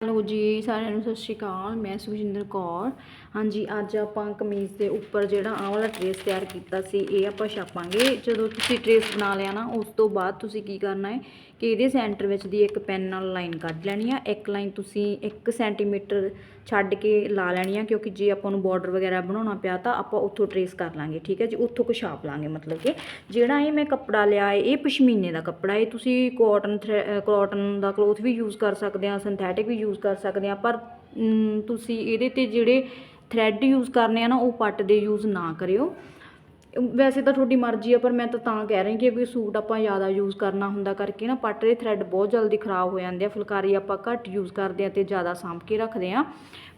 Hello ਜੀ, ਸਾਰਿਆਂ ਨੂੰ ਸਤਿ ਸ਼੍ਰੀ ਅਕਾਲ, ਮੈਂ ਸੁਖਜਿੰਦਰ ਕੌਰ। ਹਾਂਜੀ, ਅੱਜ ਆਪਾਂ ਕਮੀਜ਼ ਦੇ ਉੱਪਰ ਜਿਹੜਾ ਆਹ ਵਾਲਾ ਟਰੇਸ ਤਿਆਰ ਕੀਤਾ ਸੀ, ਇਹ ਆਪਾਂ ਛਾਪਾਂਗੇ। ਜਦੋਂ ਤੁਸੀਂ ਟਰੇਸ ਬਣਾ ਲਿਆ ਨਾ, ਉਸ ਤੋਂ ਬਾਅਦ ਤੁਸੀਂ ਕੀ ਕਰਨਾ ਹੈ? ਕਿ ਇਹਦੇ ਸੈਂਟਰ ਵਿੱਚ ਦੀ ਇੱਕ ਪੈਨ ਨਾਲ ਲਾਈਨ ਕੱਢ ਲੈਣੀ ਆ। ਇੱਕ ਲਾਈਨ ਤੁਸੀਂ 1 ਸੈਂਟੀਮੀਟਰ ਛੱਡ ਕੇ ਲਾ ਲੈਣੀ ਆ, ਕਿਉਂਕਿ ਜੇ ਆਪਾਂ ਨੂੰ ਬਾਰਡਰ ਵਗੈਰਾ ਬਣਾਉਣਾ ਪਿਆ ਤਾਂ ਆਪਾਂ ਉੱਥੋਂ ਟਰੇਸ ਕਰ ਲਾਂਗੇ, ਠੀਕ ਹੈ ਜੀ? ਉੱਥੋਂ ਕੁ ਛਾਪ ਲਾਂਗੇ, ਮਤਲਬ ਕਿ ਜਿਹੜਾ ਇਹ ਮੈਂ ਕੱਪੜਾ ਲਿਆ ਹੈ ਇਹ ਪਸ਼ਮੀਨੇ ਦਾ ਕੱਪੜਾ ਹੈ ਤੁਸੀਂ ਕਾਟਨ ਕਾਟਨ ਦਾ ਕਲੋਥ ਵੀ ਯੂਜ਼ ਕਰ ਸਕਦੇ ਆ ਸਿੰਥੈਟਿਕ ਵੀ ਯੂਜ਼ ਕਰ ਸਕਦੇ ਆ, ਪਰ ਤੁਸੀਂ ਇਹਦੇ ਤੇ ਜਿਹੜੇ ਥ੍ਰੈਡ ਯੂਜ਼ ਕਰਨੇ ਆ ਨਾ, ਉਹ ਪੱਟ ਦੇ ਯੂਜ਼ ਨਾ ਕਰਿਓ। ਵੈਸੇ ਤਾਂ ਤੁਹਾਡੀ ਮਰਜ਼ੀ ਆ, ਪਰ ਮੈਂ ਤਾਂ ਤਾਂ ਕਹਿ ਰਹੀ ਕਿ ਕੋਈ ਸੂਟ ਆਪਾਂ ਜ਼ਿਆਦਾ ਯੂਜ਼ ਕਰਨਾ ਹੁੰਦਾ ਕਰਕੇ ਨਾ ਪੱਟ ਦੇ ਥਰੈਡ ਬਹੁਤ ਜਲਦੀ ਖਰਾਬ ਹੋ ਜਾਂਦੇ ਆ, ਫੁਲਕਾਰੀ ਆਪਾਂ ਘੱਟ ਯੂਜ਼ ਕਰਦੇ ਆ ਤੇ ਜ਼ਿਆਦਾ ਸਾਂਭ ਕੇ ਰੱਖਦੇ ਆ।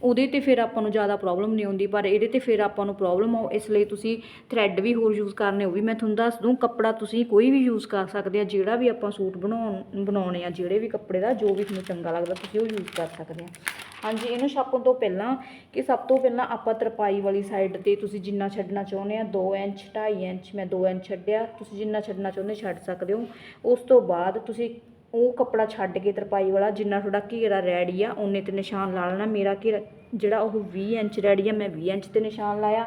ਉਹਦੇ ਤੇ ਫਿਰ ਆਪਾਂ ਨੂੰ ਜ਼ਿਆਦਾ ਪ੍ਰੋਬਲਮ ਨਹੀਂ ਆਉਂਦੀ, ਪਰ ਇਹਦੇ ਤੇ ਫਿਰ ਆਪਾਂ ਨੂੰ ਪ੍ਰੋਬਲਮ ਆਉ, ਇਸ ਲਈ ਤੁਸੀਂ ਥਰੈਡ ਵੀ ਹੋਰ ਯੂਜ਼ ਕਰਨੇ, ਉਹ ਵੀ ਮੈਂ ਤੁਹਾਨੂੰ ਦੱਸ ਦੂੰ, ਕੱਪੜਾ ਤੁਸੀਂ ਕੋਈ ਵੀ ਯੂਜ਼ ਕਰ ਸਕਦੇ ਆ, ਜਿਹੜਾ ਵੀ ਆਪਾਂ ਸੂਟ ਬਣਾਉਣ, ਬਣਾਉਣੇ ਆ, ਜਿਹੜੇ ਵੀ ਕੱਪੜੇ ਦਾ, ਜੋ ਵੀ ਤੁਹਾਨੂੰ ਚੰਗਾ ਲੱਗਦਾ, ਤੁਸੀਂ ਉਹ ਯੂਜ਼ ਕਰ ਸਕਦੇ ਆ। ਹਾਂਜੀ, ਇਹਨੂੰ ਛਾਪਣ ਤੋਂ ਪਹਿਲਾਂ ਕਿ ਸਭ ਤੋਂ ਪਹਿਲਾਂ ਆਪਾਂ ਤਰਪਾਈ ਵਾਲੀ ਸਾਈਡ ਤੇ ਤੁਸੀਂ ਜਿੰਨਾ ਛੱਡਣਾ ਚਾਹੁੰਦੇ ਆ 2 ਇੰਚ 2.5 ਇੰਚ, ਮੈਂ 2 ਇੰਚ ਛੱਡਿਆ, ਤੁਸੀਂ ਜਿੰਨਾ ਛੱਡਣਾ ਚਾਹੁੰਦੇ ਛੱਡ ਸਕਦੇ ਹੋ। ਉਸ ਤੋਂ ਬਾਅਦ ਤੁਸੀਂ ਉਹ ਕੱਪੜਾ ਛੱਡ ਕੇ ਤਰਪਾਈ ਵਾਲਾ, ਜਿੰਨਾ ਤੁਹਾਡਾ ਘੇਰਾ ਰੈਡੀ ਆ, ਉਹਨੇ ਤੇ ਨਿਸ਼ਾਨ ਲਾ ਲੈਣਾ। ਮੇਰਾ ਘੇਰਾ, ਜਿਹੜਾ ਉਹ 20 ਇੰਚ ਰੈਡੀ ਆ, ਮੈਂ 20 ਇੰਚ ਤੇ ਨਿਸ਼ਾਨ ਲਾਇਆ।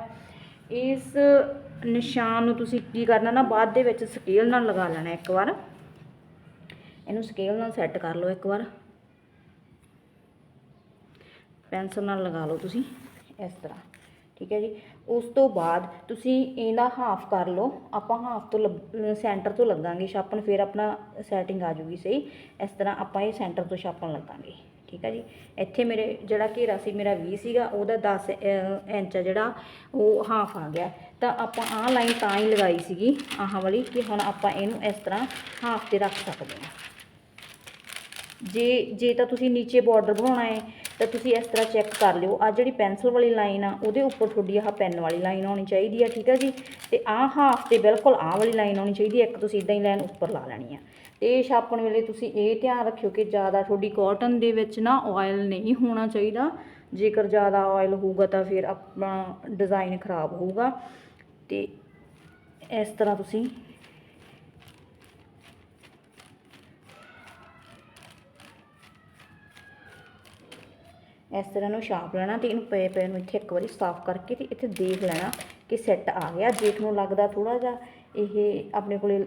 ਇਸ ਨਿਸ਼ਾਨ ਨੂੰ ਤੁਸੀਂ ਕੀ ਕਰਨਾ ਨਾ, ਬਾਅਦ ਦੇ ਵਿੱਚ ਸਕੇਲ ਨਾਲ ਲਗਾ ਲੈਣਾ ਇੱਕ ਵਾਰ। ਇਹਨੂੰ ਸਕੇਲ ਨਾਲ ਸੈੱਟ ਕਰ ਲਓ ਇੱਕ ਵਾਰ। ਪੈਨਸਲ ਨਾਲ ਲਗਾ ਲਓ ਤੁਸੀਂ, ਇਸ ਤਰ੍ਹਾਂ। ਠੀਕ ਹੈ ਜੀ? ਉਸ ਤੋਂ ਬਾਅਦ ਤੁਸੀਂ ਇਹਦਾ ਹਾਫ ਕਰ ਲਓ। ਆਪਾਂ ਹਾਫ ਤੋਂ ਸੈਂਟਰ ਤੋਂ ਲੱਗਾਂਗੇ ਛਾਪਣ, ਫਿਰ ਆਪਣਾ ਸੈਟਿੰਗ ਆ ਜੂਗੀ ਸਹੀ। ਇਸ ਤਰ੍ਹਾਂ ਆਪਾਂ ਇਹ ਸੈਂਟਰ ਤੋਂ ਛਾਪਣ ਲੱਗਾਂਗੇ ਠੀਕ ਹੈ ਜੀ? ਇੱਥੇ ਮੇਰੇ ਜਿਹੜਾ ਘੇਰਾ ਸੀ, ਮੇਰਾ 20 ਸੀਗਾ, ਉਹਦਾ 10 ਇੰਚ ਆ ਜਿਹੜਾ, ਉਹ ਹਾਫ ਆ ਗਿਆ। ਤਾਂ ਆਪਾਂ ਆਹ ਲਾਈਨ ਤਾਂ ਹੀ ਲਗਾਈ ਸੀਗੀ, ਆਹ ਵਾਲੀ, ਕਿ ਹੁਣ ਆਪਾਂ ਇਹਨੂੰ ਇਸ ਤਰ੍ਹਾਂ ਹਾਫ ਤੇ ਰੱਖ ਸਕਦੇ ਹਾਂ। ਜੇ ਜੇ ਤਾਂ ਤੁਸੀਂ ਨੀਚੇ ਬਾਰਡਰ ਬਣਾਉਣਾ ਹੈ, ਤਾਂ ਤੁਸੀਂ ਇਸ ਤਰ੍ਹਾਂ ਚੈੱਕ ਕਰ ਲਿਓ। ਆ ਜਿਹੜੀ ਪੈਨਸਲ ਵਾਲੀ ਲਾਈਨ ਆ, ਉਹਦੇ ਉੱਪਰ ਤੁਹਾਡੀ ਆਹ ਪੈਨ ਵਾਲੀ ਲਾਈਨ ਆਉਣੀ ਚਾਹੀਦੀ ਆ, ਠੀਕ ਆ ਜੀ? ਤੇ ਆਹ ਹਾਫ ਤੇ ਬਿਲਕੁਲ ਆਹ ਵਾਲੀ ਲਾਈਨ ਆਉਣੀ ਚਾਹੀਦੀ ਹੈ ਇੱਕ ਤੁਸੀਂ ਇਦਾਂ ਹੀ ਲਾਈਨ ਉੱਪਰ ਲਾ ਲੈਣੀ ਆ। ਤੇ ਛਾਪਣ ਵੇਲੇ ਤੁਸੀਂ ਇਹ ਧਿਆਨ ਰੱਖਿਓ ਕਿ ਜ਼ਿਆਦਾ ਤੁਹਾਡੀ ਕਾਟਨ ਦੇ ਵਿੱਚ ਨਾ ਆਇਲ ਨਹੀਂ ਹੋਣਾ ਚਾਹੀਦਾ। ਜੇਕਰ ਜ਼ਿਆਦਾ ਆਇਲ ਹੋਊਗਾ ਤਾਂ ਫਿਰ ਆਪਣਾ ਡਿਜ਼ਾਈਨ ਖਰਾਬ ਹੋਊਗਾ। ਤੇ ਇਸ ਤਰ੍ਹਾਂ ਤੁਸੀਂ ਇਸ ਤਰ੍ਹਾਂ ਨੂੰ ਛਾਪ ਲੈਣਾ ਤੇ ਇਹਨੂੰ ਪਏ ਪਏ ਨੂੰ ਇੱਥੇ ਇੱਕ ਵਾਰੀ ਸਾਫ਼ ਕਰਕੇ ਤੇ ਇੱਥੇ ਦੇਖ ਲੈਣਾ ਕਿ ਸੈੱਟ ਆ ਗਿਆ। ਜੇ ਤੁਹਾਨੂੰ ਲੱਗਦਾ ਥੋੜਾ ਜਿਹਾ ਇਹ ਆਪਣੇ ਕੋਲੇ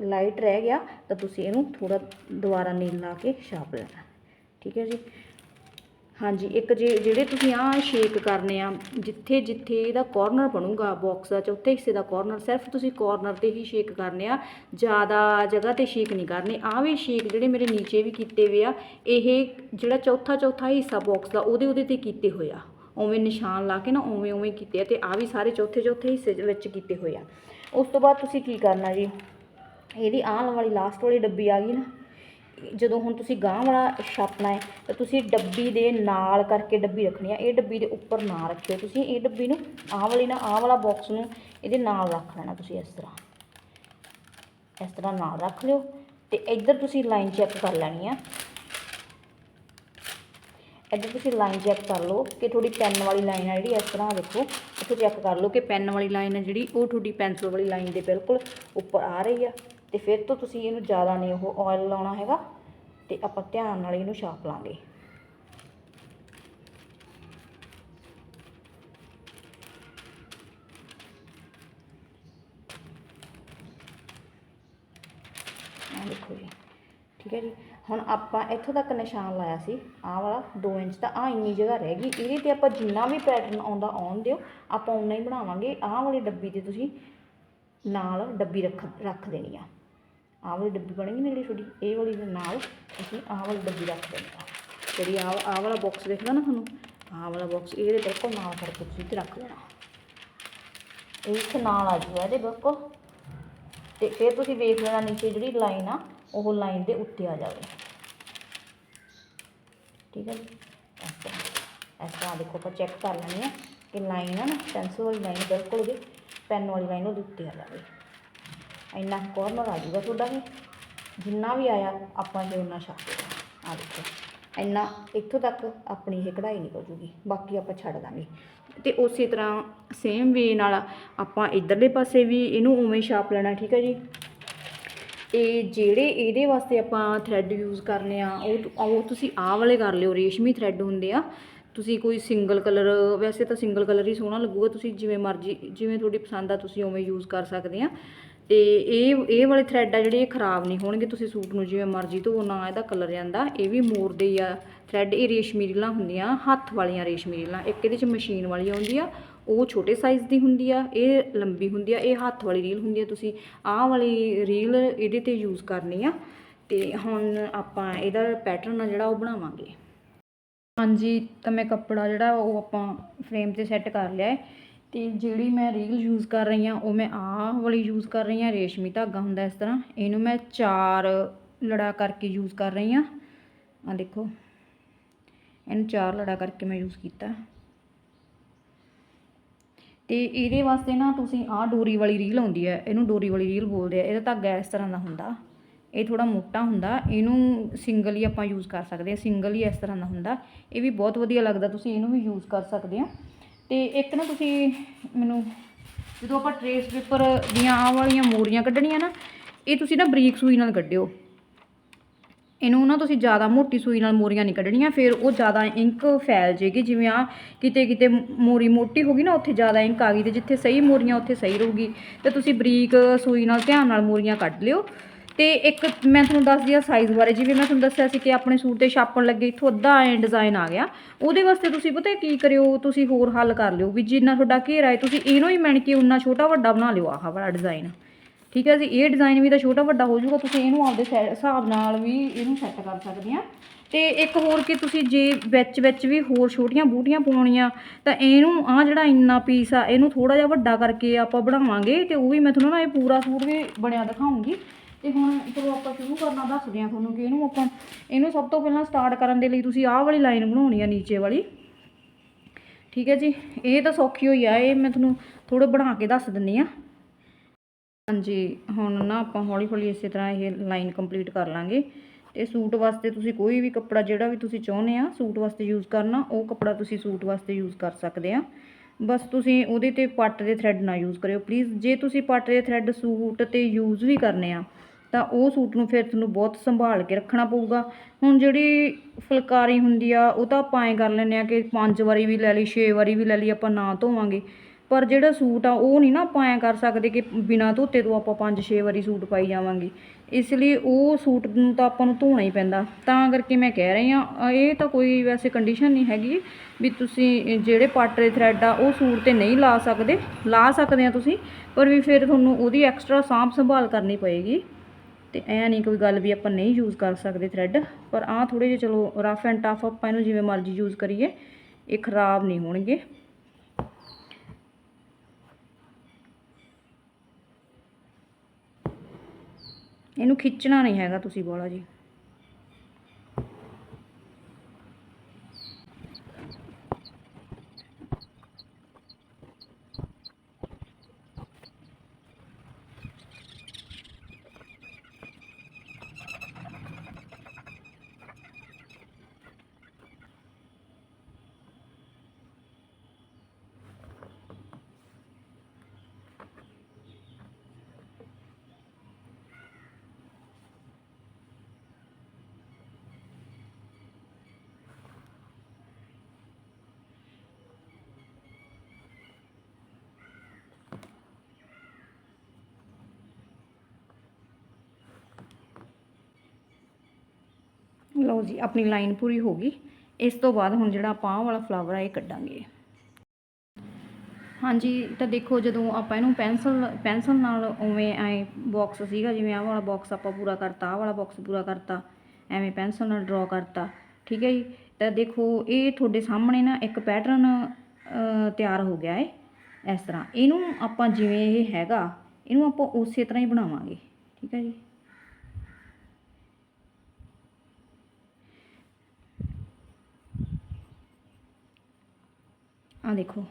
ਲਾਈਟ ਰਹਿ ਗਿਆ ਤਾਂ ਤੁਸੀਂ ਇਹਨੂੰ ਥੋੜਾ ਦੁਬਾਰਾ ਨੀਲ ਲਾ ਕੇ ਛਾਪ ਲੈਣਾ। ਠੀਕ ਹੈ ਜੀ? ਹਾਂਜੀ, ਇੱਕ ਜੇ ਜਿਹੜੇ ਤੁਸੀਂ ਆਹ ਸ਼ੇਕ ਕਰਨੇ ਆ, ਜਿੱਥੇ ਜਿੱਥੇ ਇਹਦਾ ਕਾਰਨਰ ਬਣੂਗਾ ਬਾਕਸ ਦਾ ਚੌਥੇ ਹਿੱਸੇ ਦਾ ਕਾਰਨਰ ਸਿਰਫ ਤੁਸੀਂ ਕਾਰਨਰ ਤੇ ਹੀ ਸ਼ੇਕ ਕਰਨੇ ਆ, ਜ਼ਿਆਦਾ ਜਗ੍ਹਾ ਤੇ ਸ਼ੇਕ ਨਹੀਂ ਕਰਨੇ। ਆਹ ਵੀ ਸ਼ੇਕ ਜਿਹੜੇ ਮੇਰੇ ਨੀਚੇ ਵੀ ਕੀਤੇ ਹੋਏ ਆ, ਇਹ ਜਿਹੜਾ ਚੌਥਾ ਚੌਥਾ ਹਿੱਸਾ ਬਾਕਸ ਦਾ, ਉਹਦੇ ਉਹਦੇ ਤੇ ਕੀਤੇ ਹੋਏ ਆ। ਉਵੇਂ ਨਿਸ਼ਾਨ ਲਾ ਕੇ ਨਾ, ਉਵੇਂ ਉਵੇਂ ਕੀਤੇ ਆ ਤੇ ਆ ਵੀ ਸਾਰੇ ਚੌਥੇ ਚੌਥੇ ਹਿੱਸੇ ਵਿੱਚ ਕੀਤੇ ਹੋਏ ਆ। ਉਸ ਤੋਂ ਬਾਅਦ ਤੁਸੀਂ ਕੀ ਕਰਨਾ ਜੀ? ਇਹਦੀ ਆਹ ਵਾਲੀ ਲਾਸਟ ਵਾਲੀ ਡੱਬੀ ਆ ਗਈ ਨਾ ਜਦੋਂ ਹੁਣ ਤੁਸੀਂ ਗਾਂਹ ਵਾਲਾ ਛਾਪਣਾ ਹੈ, ਤਾਂ ਤੁਸੀਂ ਡੱਬੀ ਦੇ ਨਾਲ ਕਰਕੇ ਡੱਬੀ ਰੱਖਣੀ ਆ ਇਹ ਡੱਬੀ ਦੇ ਉੱਪਰ ਨਾ ਰੱਖਿਓ ਤੁਸੀਂ। ਇਹ ਡੱਬੀ ਨੂੰ ਆਹ ਵਾਲੀ ਨਾ, ਆਹ ਵਾਲਾ ਬਾਕਸ ਨੂੰ ਇਹਦੇ ਨਾਲ ਰੱਖ ਲੈਣਾ ਤੁਸੀਂ ਇਸ ਤਰ੍ਹਾਂ। ਇਸ ਤਰ੍ਹਾਂ ਨਾਲ ਰੱਖ ਲਿਓ ਤੇ ਇੱਧਰ ਤੁਸੀਂ ਲਾਈਨ ਚੈੱਕ ਕਰ ਲੈਣੀ ਆ। ਇੱਧਰ ਤੁਸੀਂ ਲਾਈਨ ਚੈੱਕ ਕਰ ਲਓ ਕਿ ਤੁਹਾਡੀ ਪੈਨ ਵਾਲੀ ਲਾਈਨ ਆ ਜਿਹੜੀ, ਇਸ ਤਰ੍ਹਾਂ ਦੇਖੋ। ਇੱਥੇ ਚੈੱਕ ਕਰ ਲਓ ਕਿ ਪੈਨ ਵਾਲੀ ਲਾਈਨ ਹੈ ਜਿਹੜੀ, ਉਹ ਤੁਹਾਡੀ ਪੈਨਸਲ ਵਾਲੀ ਲਾਈਨ ਦੇ ਬਿਲਕੁਲ ਉੱਪਰ ਆ ਰਹੀ ਆ। ਤੇ ਫਿਰ ਤੋਂ ਤੁਸੀਂ ਇਹਨੂੰ ਜ਼ਿਆਦਾ ਨਹੀਂ ਉਹ ਆਇਲ ਲਾਉਣਾ ਹੈਗਾ ਤੇ ਆਪਾਂ ਧਿਆਨ ਨਾਲ ਇਹਨੂੰ ਛਾਪ ਲਾਂਗੇ। ਆਹ ਦੇਖੋ ਜੀ, ਠੀਕ ਹੈ ਜੀ। ਹੁਣ ਆਪਾਂ ਇੱਥੋਂ ਤੱਕ ਨਿਸ਼ਾਨ ਲਾਇਆ ਸੀ, ਆਹ ਵਾਲਾ 2 ਇੰਚ ਤਾਂ ਆ ਇੰਨੀ ਜਗ੍ਹਾ ਰਹਿ ਗਈ। ਇਹਦੇ ਤੇ ਆਪਾਂ ਜਿੰਨਾ ਵੀ ਪੈਟਰਨ ਆਉਂਦਾ ਆਉਣ ਦਿਓ, ਆਪਾਂ ਉਨਾ ਹੀ ਬਣਾਵਾਂਗੇ। ਆਹ ਵਾਲੀ ਡੱਬੀ ਤੇ ਤੁਸੀਂ ਨਾਲ ਡੱਬੀ ਰੱਖ ਰੱਖ ਦੇਣੀ ਆ। ਆਹ ਵਾਲੀ ਡੱਬੀ ਬਣੇਗੀ ਨਾ ਜਿਹੜੀ ਤੁਹਾਡੀ ਇਹ ਵਾਲੀ ਦੇ ਨਾਲ ਅਸੀਂ ਆਹ ਵਾਲੀ ਡੱਬੀ ਰੱਖ ਦੇਣੀ ਆ ਜਿਹੜੀ ਆਹ ਆਹ ਵਾਲਾ ਬਾਕਸ ਦੇਖਦਾ ਨਾ ਤੁਹਾਨੂੰ, ਆਹ ਵਾਲਾ ਬਾਕਸ ਇਹਦੇ ਬਿਲਕੁਲ ਨਾਲ ਕਰਕੇ ਤੁਸੀਂ ਤੇ ਰੱਖ ਦੇਣਾ। ਇਹ ਇੱਥੇ ਨਾਲ ਆ ਜੂਗਾ ਇਹਦੇ ਬਿਲਕੁਲ। ਤੇ ਫਿਰ ਤੁਸੀਂ ਵੇਖ ਲੈਣਾ ਨੀਚੇ ਜਿਹੜੀ ਲਾਈਨ ਆ, ਉਹ ਲਾਈਨ ਦੇ ਉੱਤੇ ਆ ਜਾਵੇ। ਠੀਕ ਹੈ ਜੀ? ਇਸ ਤਰ੍ਹਾਂ ਇਸ ਤਰ੍ਹਾਂ ਦੇਖੋ ਆਪਾਂ ਚੈੱਕ ਕਰ ਲੈਣੀ ਆ ਕਿ ਲਾਈਨ ਆ ਨਾ ਪੈਨਸਲ ਵਾਲੀ ਲਾਈਨ ਬਿਲਕੁਲ ਉਹਦੇ ਪੈਨ ਵਾਲੀ ਲਾਈਨ ਉਹਦੇ ਉੱਤੇ ਆ ਜਾਵੇ। ਇੰਨਾ ਕਾਰਨਰ ਆ ਜੂਗਾ ਤੁਹਾਡਾ ਵੀ। ਜਿੰਨਾ ਵੀ ਆਇਆ, ਆਪਾਂ ਇਹ ਉਹਨਾਂ ਛਾਪ ਦੇਣਾ ਆ ਦੇਖੋ, ਇੰਨਾ ਇੱਥੋਂ ਤੱਕ ਆਪਣੀ ਇਹ ਕਢਾਈ ਨਿਕਲ ਜੂਗੀ। ਬਾਕੀ ਆਪਾਂ ਛੱਡ ਦਾਂਗੇ। ਤੇ ਉਸੇ ਤਰ੍ਹਾਂ ਸੇਮ ਵੇ ਨਾਲ ਆਪਾਂ ਇਧਰਲੇ ਪਾਸੇ ਵੀ ਇਹਨੂੰ ਉਵੇਂ ਛਾਪ ਲੈਣਾ, ਠੀਕ ਹੈ ਜੀ? ਤੇ ਜਿਹੜੇ ਇਹਦੇ ਵਾਸਤੇ ਆਪਾਂ ਥ੍ਰੈਡ ਯੂਜ਼ ਕਰਨੇ ਆ, ਉਹ ਉਹ ਤੁਸੀਂ ਆਹ ਵਾਲੇ ਕਰ ਲਿਓ, ਰੇਸ਼ਮੀ ਥ੍ਰੈਡ ਹੁੰਦੇ ਆ। ਤੁਸੀਂ ਕੋਈ ਸਿੰਗਲ ਕਲਰ ਵੈਸੇ ਤਾਂ ਸਿੰਗਲ ਕਲਰ ਹੀ ਸੋਹਣਾ ਲੱਗੂਗਾ। ਤੁਸੀਂ ਜਿਵੇਂ ਮਰਜ਼ੀ, ਜਿਵੇਂ ਤੁਹਾਡੀ ਪਸੰਦ ਆ, ਤੁਸੀਂ ਉਵੇਂ ਯੂਜ਼ ਕਰ ਸਕਦੇ ਆ। ਤੇ ਇਹ ਇਹ ਵਾਲੇ ਥਰੈਡ ਆ ਜਿਹੜੇ ਇਹ ਖਰਾਬ ਨਹੀਂ ਹੋਣਗੇ, ਤੁਸੀਂ ਸੂਟ ਨੂੰ ਜਿਵੇਂ ਮਰਜ਼ੀ ਧੋ, ਨਾ ਇਹਦਾ ਕਲਰ ਜਾਂਦਾ। ਇਹ ਵੀ ਮੋਰ ਦੇ ਆ ਥ੍ਰੈਡ ਇਹ ਰੇਸ਼ਮੀ ਰੀਲਾਂ ਹੁੰਦੀਆਂ, ਹੱਥ ਵਾਲੀਆਂ ਰੇਸ਼ਮੀ ਰੀਲਾਂ। ਇੱਕ ਇਹਦੇ ਚ ਮਸ਼ੀਨ ਵਾਲੀ ਆਉਂਦੀ ਆ, ਉਹ ਛੋਟੇ ਸਾਈਜ਼ ਦੀ ਹੁੰਦੀ ਆ, ਇਹ ਲੰਬੀ ਹੁੰਦੀ ਆ, ਇਹ ਹੱਥ ਵਾਲੀ ਰੀਲ ਹੁੰਦੀ ਆ। ਤੁਸੀਂ ਆਹ ਵਾਲੀ ਰੀਲ ਇਹਦੇ ਤੇ ਯੂਜ਼ ਕਰਨੀ ਆ। ਤੇ ਹੁਣ ਆਪਾਂ ਇਹਦਾ ਪੈਟਰਨ ਆ ਜਿਹੜਾ ਉਹ ਬਣਾਵਾਂਗੇ। ਹਾਂਜੀ, ਤਾਂ ਮੈਂ ਕੱਪੜਾ ਜਿਹੜਾ ਉਹ ਆਪਾਂ ਫਰੇਮ ਤੇ ਸੈੱਟ ਕਰ ਲਿਆ ਹੈ। ਤੇ ਜਿਹੜੀ ਮੈਂ ਰੀਲ ਯੂਜ਼ ਕਰ ਰਹੀ ਹਾਂ, ਉਹ ਮੈਂ ਆਹ ਵਾਲੀ ਯੂਜ਼ ਕਰ ਰਹੀ ਹਾਂ, ਰੇਸ਼ਮੀ ਧਾਗਾ ਹੁੰਦਾ ਇਸ ਤਰ੍ਹਾਂ। ਇਹਨੂੰ ਮੈਂ ਚਾਰ ਲੜਾ ਕਰਕੇ ਯੂਜ਼ ਕਰ ਰਹੀ ਹਾਂ। ਆ ਦੇਖੋ, ਇਹਨੂੰ ਚਾਰ ਲੜਾ ਕਰਕੇ ਮੈਂ ਯੂਜ਼ ਕੀਤਾ। ਤੇ ਇਹਦੇ ਵਾਸਤੇ ਨਾ ਤੁਸੀਂ ਆਹ ਡੋਰੀ ਵਾਲੀ ਰੀਲ ਆਉਂਦੀ ਹੈ, ਇਹਨੂੰ ਡੋਰੀ ਵਾਲੀ ਰੀਲ ਬੋਲਦੇ ਆ। ਇਹਦਾ ਧਾਗਾ ਇਸ ਤਰ੍ਹਾਂ ਦਾ ਹੁੰਦਾ। ਇਹ ਥੋੜਾ ਮੋਟਾ ਹੁੰਦਾ। ਇਹਨੂੰ ਸਿੰਗਲ ਹੀ ਆਪਾਂ ਯੂਜ਼ ਕਰ ਸਕਦੇ ਹਾਂ। ਸਿੰਗਲ ਹੀ ਇਸ ਤਰ੍ਹਾਂ ਦਾ ਹੁੰਦਾ। ਇਹ ਵੀ ਬਹੁਤ ਵਧੀਆ ਲੱਗਦਾ। ਤੁਸੀਂ ਇਹਨੂੰ ਵੀ ਯੂਜ਼ ਕਰ ਸਕਦੇ ਹੋ। ਤੇ ਇੱਕ ਨਾ ਤੁਸੀਂ ਮੈਨੂੰ ਜਦੋਂ ਆਪਾਂ ਟਰੇਸ ਪੇਪਰ ਦੀਆਂ ਆਹ ਵਾਲੀਆਂ ਮੋਰੀਆਂ ਕੱਢਣੀਆਂ ਨਾ, ਇਹ ਤੁਸੀਂ ਨਾ ਬਰੀਕ ਸੂਈ ਨਾਲ ਕੱਢਿਓ। ਇਹਨੂੰ ਨਾ ਤੁਸੀਂ ਜ਼ਿਆਦਾ ਮੋਟੀ ਸੂਈ ਨਾਲ ਮੋਰੀਆਂ ਨਹੀਂ ਕੱਢਣੀਆਂ, ਫਿਰ ਉਹ ਜ਼ਿਆਦਾ ਇੰਕ ਫੈਲ ਜੇਗੀ, ਜਿਵੇਂ ਆ ਕਿਤੇ ਕਿਤੇ ਮੋਰੀ ਮੋਟੀ ਹੋ ਗਈ ਨਾ, ਉੱਥੇ ਜ਼ਿਆਦਾ ਇੰਕ ਆ ਗਈ ਤੇ ਜਿੱਥੇ ਸਹੀ ਮੋਰੀਆਂ, ਉੱਥੇ ਸਹੀ ਰਹੂਗੀ। ਤੇ ਤੁਸੀਂ ਬਰੀਕ ਸੂਈ ਨਾਲ ਧਿਆਨ ਨਾਲ ਮੋਰੀਆਂ ਕੱਢ ਲਿਓ। ਤੇ ਇੱਕ ਮੈਂ ਤੁਹਾਨੂੰ ਦੱਸਦੀ ਆ ਸਾਈਜ਼ ਬਾਰੇ, ਜਿਵੇਂ ਮੈਂ ਤੁਹਾਨੂੰ ਦੱਸਿਆ ਸੀ ਕਿ ਆਪਣੇ ਸੂਟ ਤੇ ਛਾਪਣ ਲੱਗੇ, ਇੱਥੋਂ ਅੱਧਾ ਐਂ ਡਿਜ਼ਾਈਨ ਆ ਗਿਆ। ਉਹਦੇ ਵਾਸਤੇ ਤੁਸੀਂ ਪਤਾ ਕੀ ਕਰਿਓ, ਤੁਸੀਂ ਹੋਰ ਹੱਲ ਕਰ ਲਿਓ ਵੀ ਜਿੰਨਾ ਤੁਹਾਡਾ ਘੇਰਾ ਹੈ, ਤੁਸੀਂ ਇਹਨੂੰ ਹੀ ਮਿਣ ਕੇ ਉਨਾ ਛੋਟਾ ਵੱਡਾ ਬਣਾ ਲਿਓ ਆਹ ਵਾਲਾ ਡਿਜ਼ਾਈਨ ਠੀਕ ਹੈ ਜੀ? ਇਹ ਡਿਜ਼ਾਈਨ ਵੀ ਤਾਂ ਛੋਟਾ ਵੱਡਾ ਹੋ ਜਾਊਗਾ, ਤੁਸੀਂ ਇਹਨੂੰ ਆਪਦੇ ਸੈ- ਹਿਸਾਬ ਨਾਲ ਵੀ ਇਹਨੂੰ ਸੈੱਟ ਕਰ ਸਕਦੇ ਆ। ਤੇ ਇੱਕ ਹੋਰ ਕਿ ਤੁਸੀਂ ਜੇ ਵਿੱਚ ਵਿੱਚ ਵੀ ਹੋਰ ਛੋਟੀਆਂ ਬੂਟੀਆਂ ਪਾਉਣੀਆਂ, ਤਾਂ ਇਹਨੂੰ ਆ ਜਿਹੜਾ ਇੰਨਾ ਪੀਸ ਆ, ਇਹਨੂੰ ਥੋੜਾ ਜਿਹਾ ਵੱਡਾ ਕਰਕੇ ਆਪਾਂ ਬਣਾਵਾਂਗੇ ਤੇ ਉਹ ਵੀ ਮੈਂ ਤੁਹਾਨੂੰ ਨਾ ਇਹ ਪੂਰਾ ਸੂਟ ਵੀ ਬਣਿਆ ਦਿਖਾਉਂਗੀ। ਤੇ ਹੁਣ ਚਲੋ ਆਪਾਂ ਸ਼ੁਰੂ ਕਰਨਾ, ਦੱਸਦੇ ਹਾਂ ਤੁਹਾਨੂੰ ਕਿ ਇਹਨੂੰ ਆਪਾਂ ਇਹਨੂੰ ਸਭ ਤੋਂ ਪਹਿਲਾਂ ਸਟਾਰਟ ਕਰਨ ਦੇ ਲਈ ਤੁਸੀਂ ਆਹ ਵਾਲੀ ਲਾਈਨ ਬਣਾਉਣੀ ਆ ਨੀਚੇ ਵਾਲੀ। ਠੀਕ ਹੈ ਜੀ? ਇਹ ਤਾਂ ਸੌਖੀ ਹੋਈ ਆ, ਇਹ ਮੈਂ ਤੁਹਾਨੂੰ ਥੋੜਾ ਬਣਾ ਕੇ ਦੱਸ ਦਿੰਨੀ ਆ। ਹਾਂਜੀ, ਹੁਣ ਨਾ ਆਪਾਂ ਹੌਲੀ ਹੌਲੀ ਇਸੇ ਤਰ੍ਹਾਂ ਇਹ ਲਾਈਨ ਕੰਪਲੀਟ ਕਰ ਲਾਂਗੇ। ਤੇ ਸੂਟ ਵਾਸਤੇ ਤੁਸੀਂ ਕੋਈ ਵੀ ਕੱਪੜਾ ਜਿਹੜਾ ਵੀ ਤੁਸੀਂ ਚਾਹੁੰਦੇ ਆ, ਸੂਟ ਵਾਸਤੇ ਯੂਜ਼ ਕਰਨਾ, ਉਹ ਕੱਪੜਾ ਤੁਸੀਂ ਸੂਟ ਵਾਸਤੇ ਯੂਜ਼ ਕਰ ਸਕਦੇ ਆ। ਬਸ ਤੁਸੀਂ ਉਹਦੇ ਤੇ ਪੱਟ ਦੇ ਥ੍ਰੈਡ ਨਾ ਯੂਜ਼ ਕਰਿਓ ਪਲੀਜ਼ ਜੇ ਤੁਸੀਂ ਪੱਟ ਦੇ ਥ੍ਰੈਡ ਸੂਟ ਤੇ ਯੂਜ਼ ਵੀ ਕਰਨੇ ਆ ਤਾਂ ਉਹ ਸੂਟ ਨੂੰ ਫਿਰ ਤੁਹਾਨੂੰ ਬਹੁਤ ਸੰਭਾਲ ਕੇ ਰੱਖਣਾ ਪਊਗਾ। ਹੁਣ ਜਿਹੜੀ ਫੁਲਕਾਰੀ ਹੁੰਦੀ ਆ, ਉਹ ਤਾਂ ਆਪਾਂ ਐਂ ਕਰ ਲੈਂਦੇ ਆ ਕਿ ਪੰਜ ਵਾਰੀ ਵੀ ਲੈ ਲਈ, ਛੇ ਵਾਰੀ ਵੀ ਲੈ ਲਈ, ਆਪਾਂ ਨਾ ਧੋਵਾਂਗੇ। ਪਰ ਜਿਹੜਾ ਸੂਟ ਆ, ਉਹ ਨਹੀਂ ਨਾ ਆਪਾਂ ਐਂ ਕਰ ਸਕਦੇ ਕਿ ਬਿਨਾਂ ਧੋਤੇ ਤੋਂ ਆਪਾਂ ਪੰਜ, ਛੇ ਵਾਰੀ ਸੂਟ ਪਾਈ ਜਾਵਾਂਗੇ। ਇਸ ਲਈ ਉਹ ਸੂਟ ਨੂੰ ਤਾਂ ਆਪਾਂ ਨੂੰ ਧੋਣਾ ਹੀ ਪੈਂਦਾ। ਤਾਂ ਕਰਕੇ ਮੈਂ ਕਹਿ ਰਹੀ ਆ ਇਹ ਤਾਂ ਕੋਈ ਵੈਸੇ ਕੰਡੀਸ਼ਨ ਨਹੀਂ ਹੈਗੀ ਵੀ ਤੁਸੀਂ ਜਿਹੜੇ ਪੱਟ ਦੇ ਥ੍ਰੈਡ ਆ, ਉਹ ਸੂਟ ਤੇ ਨਹੀਂ ਲਾ ਸਕਦੇ। ਲਾ ਸਕਦੇ ਆ ਤੁਸੀਂ, ਪਰ ਵੀ ਫਿਰ ਤੁਹਾਨੂੰ ਉਹਦੀ ਐਕਸਟਰਾ ਸਾਂਭ ਸੰਭਾਲ ਕਰਨੀ ਪਏਗੀ। ਤੇ ਐ ਨਹੀਂ ਕੋਈ ਗੱਲ ਵੀ ਆਪਾਂ ਨਹੀਂ ਯੂਜ਼ ਕਰ ਸਕਦੇ ਥਰੈਡ ਪਰ ਆਹ ਥੋੜੇ ਜਿਹੇ ਚਲੋ ਰਫ ਐਂਡ ਟਫ ਆਪਾਂ ਇਹਨੂੰ ਜਿਵੇਂ ਮਰਜ਼ੀ ਯੂਜ਼ ਕਰੀਏ, ਇਹ ਖਰਾਬ ਨਹੀਂ ਹੋਣਗੇ। ਇਹਨੂੰ ਖਿੱਚਣਾ ਨਹੀਂ ਹੈਗਾ ਤੁਸੀਂ ਬੋਲਾ ਜੀ। ਲਓ ਜੀ, ਆਪਣੀ ਲਾਈਨ ਪੂਰੀ ਹੋ ਗਈ। ਇਸ ਤੋਂ ਬਾਅਦ ਹੁਣ ਜਿਹੜਾ ਆਪਾਂ ਆਹ ਵਾਲਾ ਫਲਾਵਰ ਆ, ਇਹ ਕੱਢਾਂਗੇ। ਹਾਂਜੀ, ਤਾਂ ਦੇਖੋ, ਜਦੋਂ ਆਪਾਂ ਇਹਨੂੰ ਪੈਨਸਲ ਪੈਨਸਲ ਨਾਲ ਉਵੇਂ ਐ ਬਾਕਸ ਸੀਗਾ, ਜਿਵੇਂ ਆਹ ਵਾਲਾ ਬਾਕਸ ਆਪਾਂ ਪੂਰਾ ਕਰਤਾ, ਆਹ ਵਾਲਾ ਬਾਕਸ ਪੂਰਾ ਕਰਤਾ, ਐਵੇਂ ਪੈਨਸਲ ਨਾਲ ਡਰਾ ਕਰਤਾ, ਠੀਕ ਹੈ ਜੀ? ਤਾਂ ਦੇਖੋ, ਇਹ ਤੁਹਾਡੇ ਸਾਹਮਣੇ ਨਾ ਇੱਕ ਪੈਟਰਨ ਤਿਆਰ ਹੋ ਗਿਆ ਹੈ ਇਸ ਤਰ੍ਹਾਂ। ਇਹਨੂੰ ਆਪਾਂ ਜਿਵੇਂ ਇਹ ਹੈਗਾ, ਇਹਨੂੰ ਆਪਾਂ ਉਸੇ ਤਰ੍ਹਾਂ ਹੀ ਬਣਾਵਾਂਗੇ, ਠੀਕ ਹੈ ਜੀ? ਆ ਦੇਖੋ,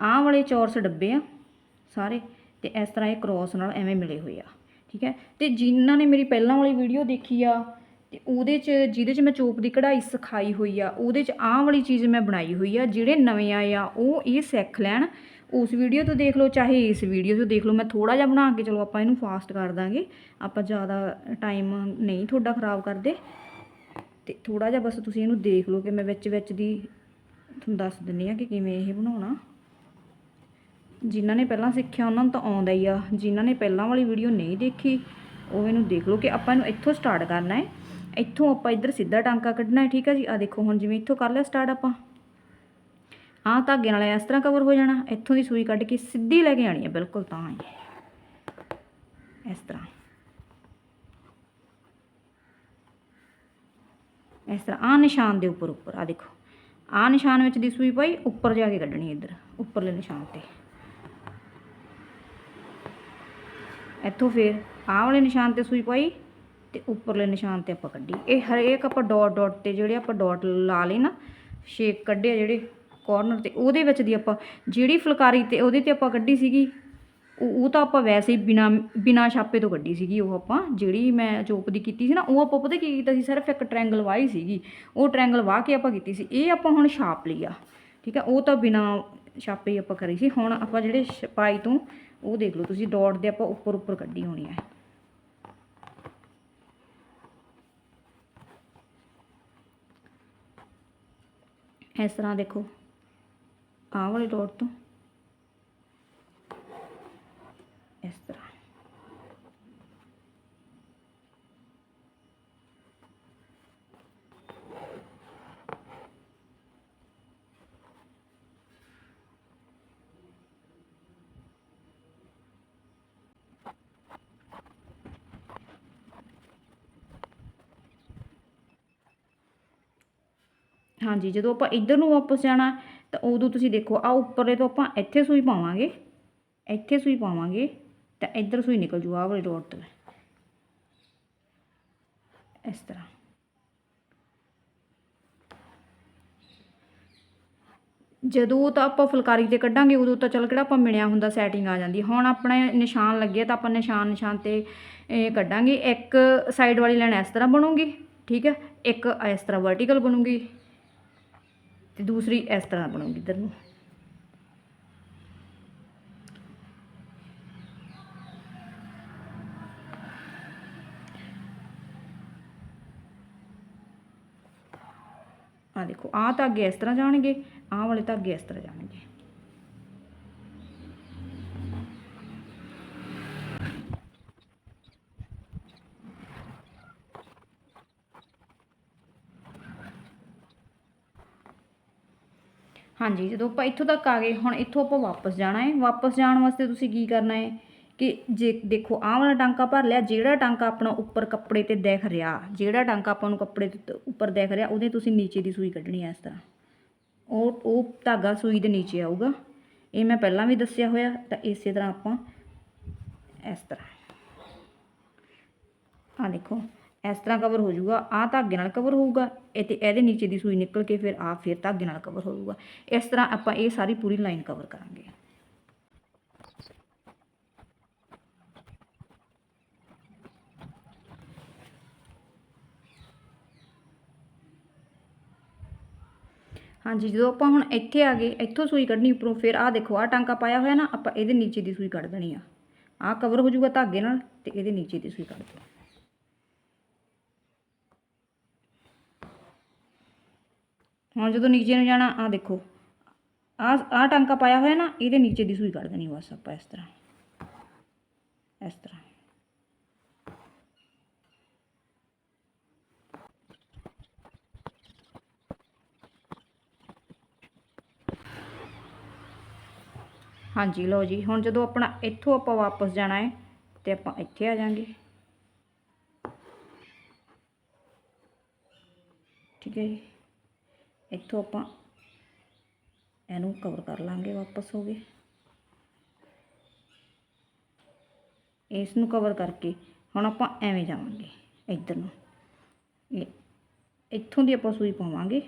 ਆਹ ਵਾਲੇ ਚੌਰਸ ਡੱਬੇ ਆ ਸਾਰੇ ਤੇ ਇਸ ਤਰ੍ਹਾਂ ਇਹ ਕ੍ਰੋਸ ਨਾਲ ਐਵੇਂ ਮਿਲੇ ਹੋਏ ਆ, ਠੀਕ ਹੈ? ਤੇ ਜਿਨ੍ਹਾਂ ਨੇ ਮੇਰੀ ਪਹਿਲਾਂ ਵਾਲੀ ਵੀਡੀਓ ਦੇਖੀ ਆ, ਤੇ ਉਹਦੇ 'ਚ ਜਿਹਦੇ 'ਚ ਮੈਂ ਚੋਪ ਦੀ ਕਢਾਈ ਸਿਖਾਈ ਹੋਈ ਆ, ਉਹਦੇ 'ਚ ਆਹ ਵਾਲੀ ਚੀਜ਼ ਮੈਂ ਬਣਾਈ ਹੋਈ ਆ, ਜਿਹੜੇ ਨਵੇਂ ਆਏ ਆ, ਉਹ ਇਹ ਸਿੱਖ ਲੈਣ। ਉਸ ਵੀਡੀਓ ਤੋਂ ਦੇਖ ਲਓ, ਚਾਹੇ ਇਸ ਵੀਡੀਓ ਤੋਂ ਦੇਖ ਲਓ, ਮੈਂ ਥੋੜਾ ਜਿਹਾ ਬਣਾ ਕੇ ਚਲੋ ਆਪਾਂ ਇਹਨੂੰ ਫਾਸਟ ਕਰ ਦਾਂਗੇ। ਆਪਾਂ ਜ਼ਿਆਦਾ ਟਾਈਮ ਨਹੀਂ ਤੁਹਾਡਾ ਖਰਾਬ ਕਰਦੇ। ਤੇ ਥੋੜਾ ਜਿਹਾ ਬਸ ਤੁਸੀਂ ਇਹਨੂੰ ਦੇਖ ਲਓ ਕਿ ਮੈਂ ਵਿੱਚ ਵਿੱਚ ਦੀ ਤੁਹਾਨੂੰ ਦੱਸ ਦਿੰਨੀ ਆ ਕਿ ਕਿਵੇਂ ਇਹ ਬਣਾਉਣਾ। ਜਿਨ੍ਹਾਂ ਨੇ ਪਹਿਲਾਂ ਸਿੱਖਿਆ, ਉਹਨਾਂ ਨੂੰ ਤਾਂ ਆਉਂਦਾ ਹੀ ਆ। ਜਿਨ੍ਹਾਂ ਨੇ ਪਹਿਲਾਂ ਵਾਲੀ ਵੀਡੀਓ ਨਹੀਂ ਦੇਖੀ, ਉਹ ਇਹਨੂੰ ਦੇਖ ਲਓ ਕਿ ਆਪਾਂ ਇਹਨੂੰ ਇੱਥੋਂ ਸਟਾਰਟ ਕਰਨਾ ਹੈ। ਇੱਥੋਂ ਆਪਾਂ ਇੱਧਰ ਸਿੱਧਾ ਟਾਂਕਾ ਕੱਢਣਾ ਹੈ, ਠੀਕ ਹੈ ਜੀ? ਆ ਦੇਖੋ, ਹੁਣ ਜਿਵੇਂ ਇੱਥੋਂ ਕਰ ਲਿਆ ਸਟਾਰਟ ਆਪਾਂ। ਆਹ ਧਾਗੇ ਨਾਲ ਇਸ ਤਰ੍ਹਾਂ ਕਵਰ ਹੋ ਜਾਣਾ। ਇੱਥੋਂ ਦੀ ਸੂਈ ਕੱਢ ਕੇ ਸਿੱਧੀ ਲੈ ਕੇ ਆਣੀ ਹੈ, ਬਿਲਕੁਲ ਤਾਂ ਹੀ। ਇਸ ਤਰ੍ਹਾਂ। ਇਸ ਤਰ੍ਹਾਂ ਆ ਨਿਸ਼ਾਨ ਦੇ ਉੱਪਰ ਉੱਪਰ ਆ ਦੇਖੋ। ਆ ਨਿਸ਼ਾਨ ਵਿੱਚ ਦੀ ਸੂਈ ਪਾਈ, ਉੱਪਰ ਜਾ ਕੇ ਕੱਢਣੀ ਇੱਧਰ, ਉੱਪਰਲੇ ਨਿਸ਼ਾਨ ਤੇ। ਇੱਥੋਂ ਫਿਰ ਆਹ ਵਾਲੇ ਨਿਸ਼ਾਨ ਤੇ ਸੂਈ ਪਾਈ ਤੇ ਉੱਪਰਲੇ ਨਿਸ਼ਾਨ ਤੇ ਆਪਾਂ ਕੱਢੀ। ਇਹ ਹਰੇਕ ਆਪਾਂ ਡਾਟ ਡਾਟ ਤੇ ਜਿਹੜੇ ਆਪਾਂ ਡਾਟ ਲਾ ਲਏ ਨਾ ਸ਼ੇਪ ਕੱਢਿਆ ਜਿਹੜੇ ਕਾਰਨਰ ਤੇ, ਉਹਦੇ ਵਿੱਚ ਦੀ ਆਪਾਂ ਜਿਹੜੀ ਫੁਲਕਾਰੀ ਤੇ ਉਹਦੇ ਤੇ ਆਪਾਂ ਕੱਢੀ ਸੀਗੀ ਉਹ ਉਹ ਤਾਂ ਆਪਾਂ ਵੈਸੇ ਹੀ ਬਿਨਾ ਬਿਨਾ ਛਾਪੇ ਤੋਂ ਕੱਢੀ ਸੀਗੀ ਉਹ ਆਪਾਂ, ਜਿਹੜੀ ਮੈਂ ਚੋਪ ਦੀ ਕੀਤੀ ਸੀ ਨਾ, ਉਹ ਆਪਾਂ ਪਤਾ ਕੀ ਕੀਤਾ ਸੀ, ਸਿਰਫ ਇੱਕ ਟ੍ਰਾਇੰਗਲ ਵਾਹੀ ਸੀਗੀ, ਉਹ ਟ੍ਰਾਇੰਗਲ ਵਾਹ ਕੇ ਆਪਾਂ ਕੀਤੀ ਸੀ, ਇਹ ਆਪਾਂ ਹੁਣ ਛਾਪ ਲਈ ਆ, ਠੀਕ ਹੈ ਉਹ ਤਾਂ ਬਿਨਾ ਛਾਪੇ ਹੀ ਆਪਾਂ ਕਰੀ ਸੀ, ਹੁਣ ਆਪਾਂ ਜਿਹੜੇ ਛਪਾਈ ਤੋਂ, ਉਹ ਦੇਖ ਲਓ ਤੁਸੀਂ, ਡਾਟ ਦੇ ਆਪਾਂ ਉੱਪਰ ਉੱਪਰ ਕੱਢੀ ਹੋਣੀ ਹੈ ਇਸ ਤਰ੍ਹਾਂ ਦੇਖੋ, ਆਹ ਵਾਲੇ ਡਾਟ ਤੋਂ ਇਸ ਤਰ੍ਹਾਂ ਹਾਂਜੀ, ਜਦੋਂ ਆਪਾਂ ਇੱਧਰ ਨੂੰ ਵਾਪਸ ਜਾਣਾ, ਤਾਂ ਉਦੋਂ ਤੁਸੀਂ ਦੇਖੋ ਆ ਉੱਪਰਲੇ ਤੋਂ ਆਪਾਂ ਇੱਥੇ ਸੂਈ ਪਾਵਾਂਗੇ, ਇੱਥੇ ਸੂਈ ਪਾਵਾਂਗੇ, ਤਾਂ ਇੱਧਰ ਸੂਈ ਨਿਕਲ ਜੂ ਆਹ ਵਾਲੇ ਡੋਟ ਤੋਂ। ਇਸ ਤਰ੍ਹਾਂ। ਜਦੋਂ ਤਾਂ ਆਪਾਂ ਫੁਲਕਾਰੀ ਤੇ ਕੱਢਾਂਗੇ, ਉਦੋਂ ਤਾਂ ਚਲ ਕਿਹੜਾ ਆਪਾਂ ਮਿਣਿਆ ਹੁੰਦਾ ਸੈਟਿੰਗ ਆ ਜਾਂਦੀ। ਹੁਣ ਆਪਣੇ ਨਿਸ਼ਾਨ ਲੱਗੇ, ਤਾਂ ਆਪਾਂ ਨਿਸ਼ਾਨ ਨਿਸ਼ਾਨ ਤੇ, ਇਹ ਕੱਢਾਂਗੇ। ਇੱਕ ਸਾਈਡ ਵਾਲੀ ਲਾਈਨ ਇਸ ਤਰ੍ਹਾਂ ਬਣੂਗੀ, ਠੀਕ ਹੈ? ਇੱਕ ਇਸ ਤਰ੍ਹਾਂ ਵਰਟੀਕਲ ਬਣੂਗੀ। ਤੇ ਦੂਸਰੀ ਇਸ ਤਰ੍ਹਾਂ ਬਣੂਗੀ ਇੱਧਰ ਨੂੰ। ਆ ਦੇਖੋ, ਆਹ ਧਾਗੇ ਇਸ ਤਰ੍ਹਾਂ ਜਾਣਗੇ, ਆਹ ਵਾਲੇ ਧਾਗੇ ਇਸ ਤਰ੍ਹਾਂ ਜਾਣਗੇ। ਹਾਂਜੀ, ਜਦੋਂ ਆਪਾਂ ਇੱਥੋਂ ਤੱਕ ਆ ਗਏ, ਹੁਣ ਇੱਥੋਂ ਆਪਾਂ ਵਾਪਸ ਜਾਣਾ ਹੈ। ਵਾਪਸ ਜਾਣ ਵਾਸਤੇ ਤੁਸੀਂ ਕੀ ਕਰਨਾ ਹੈ? ਕਿ ਜੇ ਦੇਖੋ, ਆਹ ਵਾਲਾ ਟਾਂਕਾ ਭਰ ਲਿਆ, ਜਿਹੜਾ ਟਾਂਕਾ ਆਪਣਾ ਉੱਪਰ ਕੱਪੜੇ ਤੇ ਦਿਖ ਰਿਹਾ, ਜਿਹੜਾ ਟਾਂਕਾ ਆਪਾਂ ਨੂੰ ਕੱਪੜੇ ਤੇ ਉੱਪਰ ਦਿਖ ਰਿਹਾ, ਉਹਦੇ ਤੁਸੀਂ ਨੀਚੇ ਦੀ ਸੂਈ ਕੱਢਣੀ ਹੈ ਇਸ ਤਰ੍ਹਾਂ। ਉਹ ਉਹ ਧਾਗਾ ਸੂਈ ਦੇ ਨੀਚੇ ਆਊਗਾ। ਇਹ ਮੈਂ ਪਹਿਲਾਂ ਵੀ ਦੱਸਿਆ ਹੋਇਆ, ਤਾਂ ਇਸੇ ਤਰ੍ਹਾਂ ਆਪਾਂ ਇਸ ਤਰ੍ਹਾਂ। ਆ ਦੇਖੋ। ਇਸ ਤਰ੍ਹਾਂ ਕਵਰ ਹੋ ਜਾਊਗਾ ਆ ਧਾਗੇ ਨਾਲ ਕਵਰ ਹੋਊਗਾ, ਇਹ ਤੇ ਇਹਦੇ ਨੀਚੇ ਦੀ ਸੂਈ ਨਿਕਲ ਕੇ ਫਿਰ ਆ ਫਿਰ ਧਾਗੇ ਨਾਲ ਕਵਰ ਹੋ ਜਾਊਗਾ ਇਸ ਤਰ੍ਹਾਂ ਆਪਾਂ ਇਹ ਸਾਰੀ ਪੂਰੀ ਲਾਈਨ ਕਵਰ ਕਰਾਂਗੇ। ਹਾਂਜੀ, ਜਦੋਂ ਆਪਾਂ ਹੁਣ ਇੱਥੇ ਆ ਗਏ, ਇੱਥੋਂ ਸੂਈ ਕੱਢਣੀ, ਉੱਪਰੋਂ ਫਿਰ ਆਹ ਦੇਖੋ, ਆਹ ਟਾਂਕਾ ਪਾਇਆ ਹੋਇਆ ਨਾ, ਆਪਾਂ ਇਹਦੇ ਨੀਚੇ ਦੀ ਸੂਈ ਕੱਢ ਦੇਣੀ ਆ। ਆਹ ਕਵਰ ਹੋ ਜਾਊਗਾ ਧਾਗੇ ਨਾਲ ਤੇ ਇਹਦੇ ਨੀਚੇ ਦੀ ਸੂਈ ਕੱਢ ਦਿਓ। ਹੁਣ ਜਦੋਂ ਨੀਚੇ ਨੂੰ ਜਾਣਾ, ਆਹ ਦੇਖੋ। ਆਹ ਆਹ ਟਾਂਕਾ ਪਾਇਆ ਹੋਇਆ ਨਾ, ਇਹਦੇ ਨੀਚੇ ਦੀ ਸੂਈ ਕੱਢ ਦੇਣੀ ਬਸ ਆਪਾਂ ਇਸ ਤਰ੍ਹਾਂ। ਇਸ ਤਰ੍ਹਾਂ। ਹਾਂਜੀ, ਲਓ ਜੀ, ਹੁਣ ਜਦੋਂ ਆਪਣਾ ਇੱਥੋਂ ਆਪਾਂ ਵਾਪਸ ਜਾਣਾ ਹੈ, ਤੇ ਆਪਾਂ ਇੱਥੇ ਆ ਜਾਾਂਗੇ। ਠੀਕ ਹੈ ਜੀ। ਇੱਥੋਂ ਆਪਾਂ ਇਹਨੂੰ ਕਵਰ ਕਰ ਲਾਂਗੇ ਵਾਪਸ ਹੋ ਗਏ ਇਸ ਨੂੰ ਕਵਰ ਕਰਕੇ ਹੁਣ ਆਪਾਂ ਐਵੇਂ ਜਾਵਾਂਗੇ ਇੱਧਰ ਨੂੰ। ਇਹ ਇੱਥੋਂ ਦੀ ਆਪਾਂ ਸੂਈ ਪਾਵਾਂਗੇ।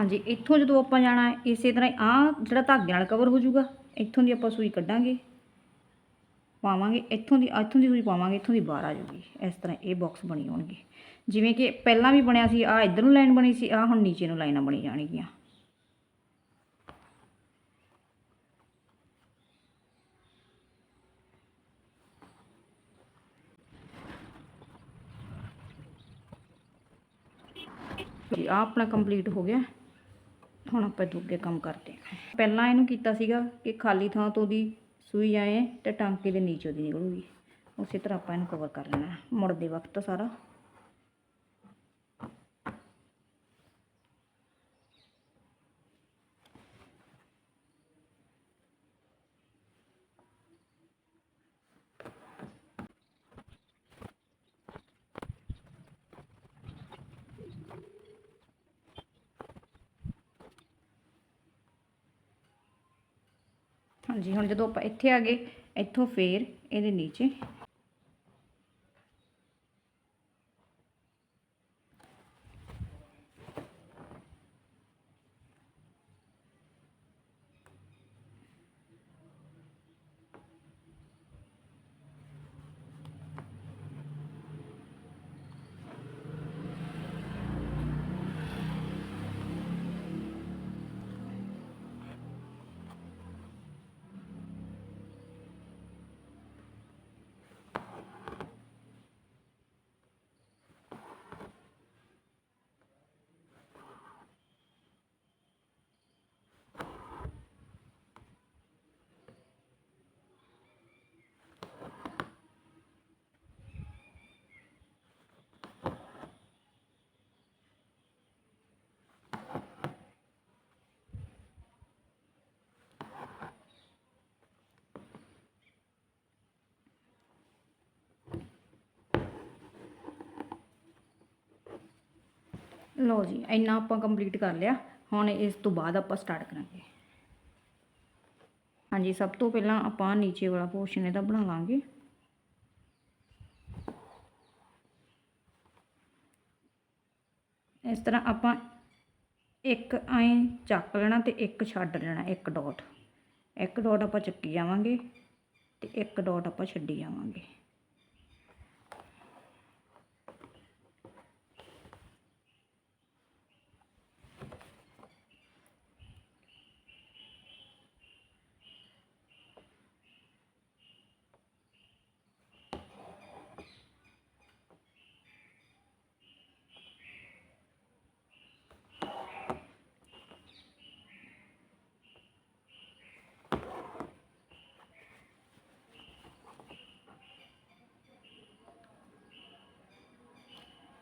ਹਾਂਜੀ, ਇੱਥੋਂ ਜਦੋਂ ਆਪਾਂ ਜਾਣਾ, ਇਸੇ ਤਰ੍ਹਾਂ ਆ ਜਿਹੜਾ ਧਾਗੇ ਨਾਲ ਕਵਰ ਹੋ ਜਾਊਗਾ ਇੱਥੋਂ ਦੀ ਆਪਾਂ ਸੂਈ ਕੱਢਾਂਗੇ। ਪਾਵਾਂਗੇ, ਇੱਥੋਂ ਦੀ ਇੱਥੋਂ ਦੀ ਸੂਈ ਪਾਵਾਂਗੇ, ਇੱਥੋਂ ਦੀ ਬਾਹਰ ਆ ਜਾਊਗੀ ਇਸ ਤਰ੍ਹਾਂ ਇਹ ਬਾਕਸ ਬਣੀ ਹੋਣਗੇ। ਜਿਵੇਂ ਕਿ ਪਹਿਲਾਂ ਵੀ ਬਣਿਆ ਸੀ ਆ ਇੱਧਰ ਨੂੰ ਲਾਈਨ ਬਣੀ ਸੀ ਆ ਹੁਣ ਨੀਚੇ ਨੂੰ ਲਾਈਨਾਂ ਬਣੀ ਜਾਣਗੀਆਂ। ਜੀ ਆ ਆਪਣਾ ਕੰਪਲੀਟ ਹੋ ਗਿਆ। ਹੁਣ ਆਪਾਂ ਦੂਗੇ ਕੰਮ ਕਰਦੇ ਹਾਂ। ਪਹਿਲਾਂ ਇਹਨੂੰ ਕੀਤਾ ਸੀਗਾ ਕਿ ਖਾਲੀ ਥਾਂ ਤੋਂ ਦੀ ਸੂਈ ਆਏ ਤੇ ਟਾਂਕੇ ਦੇ ਨੀਚੋਂ ਦੀ ਨਿਕਲੂਗੀ। ਉਸੇ ਤਰ੍ਹਾਂ ਆਪਾਂ ਇਹਨੂੰ ਕਵਰ ਕਰ ਲੈਣਾ। ਮੁੜਦੇ ਵਕਤ ਸਾਰਾ ਹਾਂਜੀ ਹੁਣ ਜਦੋਂ ਆਪਾਂ ਇੱਥੇ ਆ ਗਏ ਇੱਥੋਂ ਫੇਰ ਇਹਦੇ ਨੀਚੇ ਲਓ ਜੀ, ਇੰਨਾ ਆਪਾਂ ਕੰਪਲੀਟ ਕਰ ਲਿਆ। ਹੁਣ ਇਸ ਤੋਂ ਬਾਅਦ ਆਪਾਂ ਸਟਾਰਟ ਕਰਾਂਗੇ। ਹਾਂਜੀ, ਸਭ ਤੋਂ ਪਹਿਲਾਂ ਆਪਾਂ ਨੀਚੇ ਵਾਲਾ ਪੋਰਸ਼ਨ ਇਹਦਾ ਬਣਾ ਲਾਂਗੇ ਇਸ ਤਰ੍ਹਾਂ ਆਪਾਂ ਇੱਕ ਐਂ ਚੱਕ ਲੈਣਾ ਤੇ ਇੱਕ ਛੱਡ ਲੈਣਾ, ਇੱਕ ਡਾਟ ਇੱਕ ਡਾਟ ਆਪਾਂ ਚੱਕੀ ਜਾਵਾਂਗੇ ਤੇ ਇੱਕ ਡਾਟ ਆਪਾਂ ਛੱਡੀ ਜਾਵਾਂਗੇ।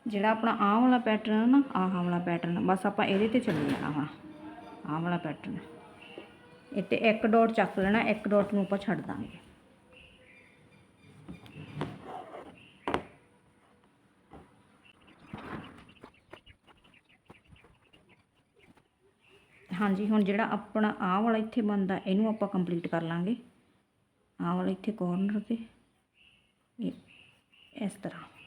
ਜਿਹੜਾ ਆਪਣਾ ਆਹ ਵਾਲਾ ਪੈਟਰਨ ਹੈ ਨਾ, ਆਹ ਵਾਲਾ ਪੈਟਰਨ ਬਸ ਆਪਾਂ ਇਹਦੇ ਤੇ ਚੱਲੀ ਜਾਣਾ ਹੁਣ ਆਹ ਵਾਲਾ ਪੈਟਰਨ ਇਹ ਤੇ ਇੱਕ ਡਾਟ ਚੱਕ ਲੈਣਾ, ਇੱਕ ਡਾਟ ਨੂੰ ਆਪਾਂ ਛੱਡ ਦਾਂਗੇ। ਹਾਂਜੀ, ਹੁਣ ਜਿਹੜਾ ਆਪਣਾ ਆਹ ਵਾਲਾ ਇੱਥੇ ਬਣਦਾ, ਇਹਨੂੰ ਆਪਾਂ ਕੰਪਲੀਟ ਕਰ ਲਾਂਗੇ। ਆਹ ਵਾਲਾ ਇੱਥੇ ਕੋਰਨਰ ਤੇ। ਇਸ ਤਰ੍ਹਾਂ।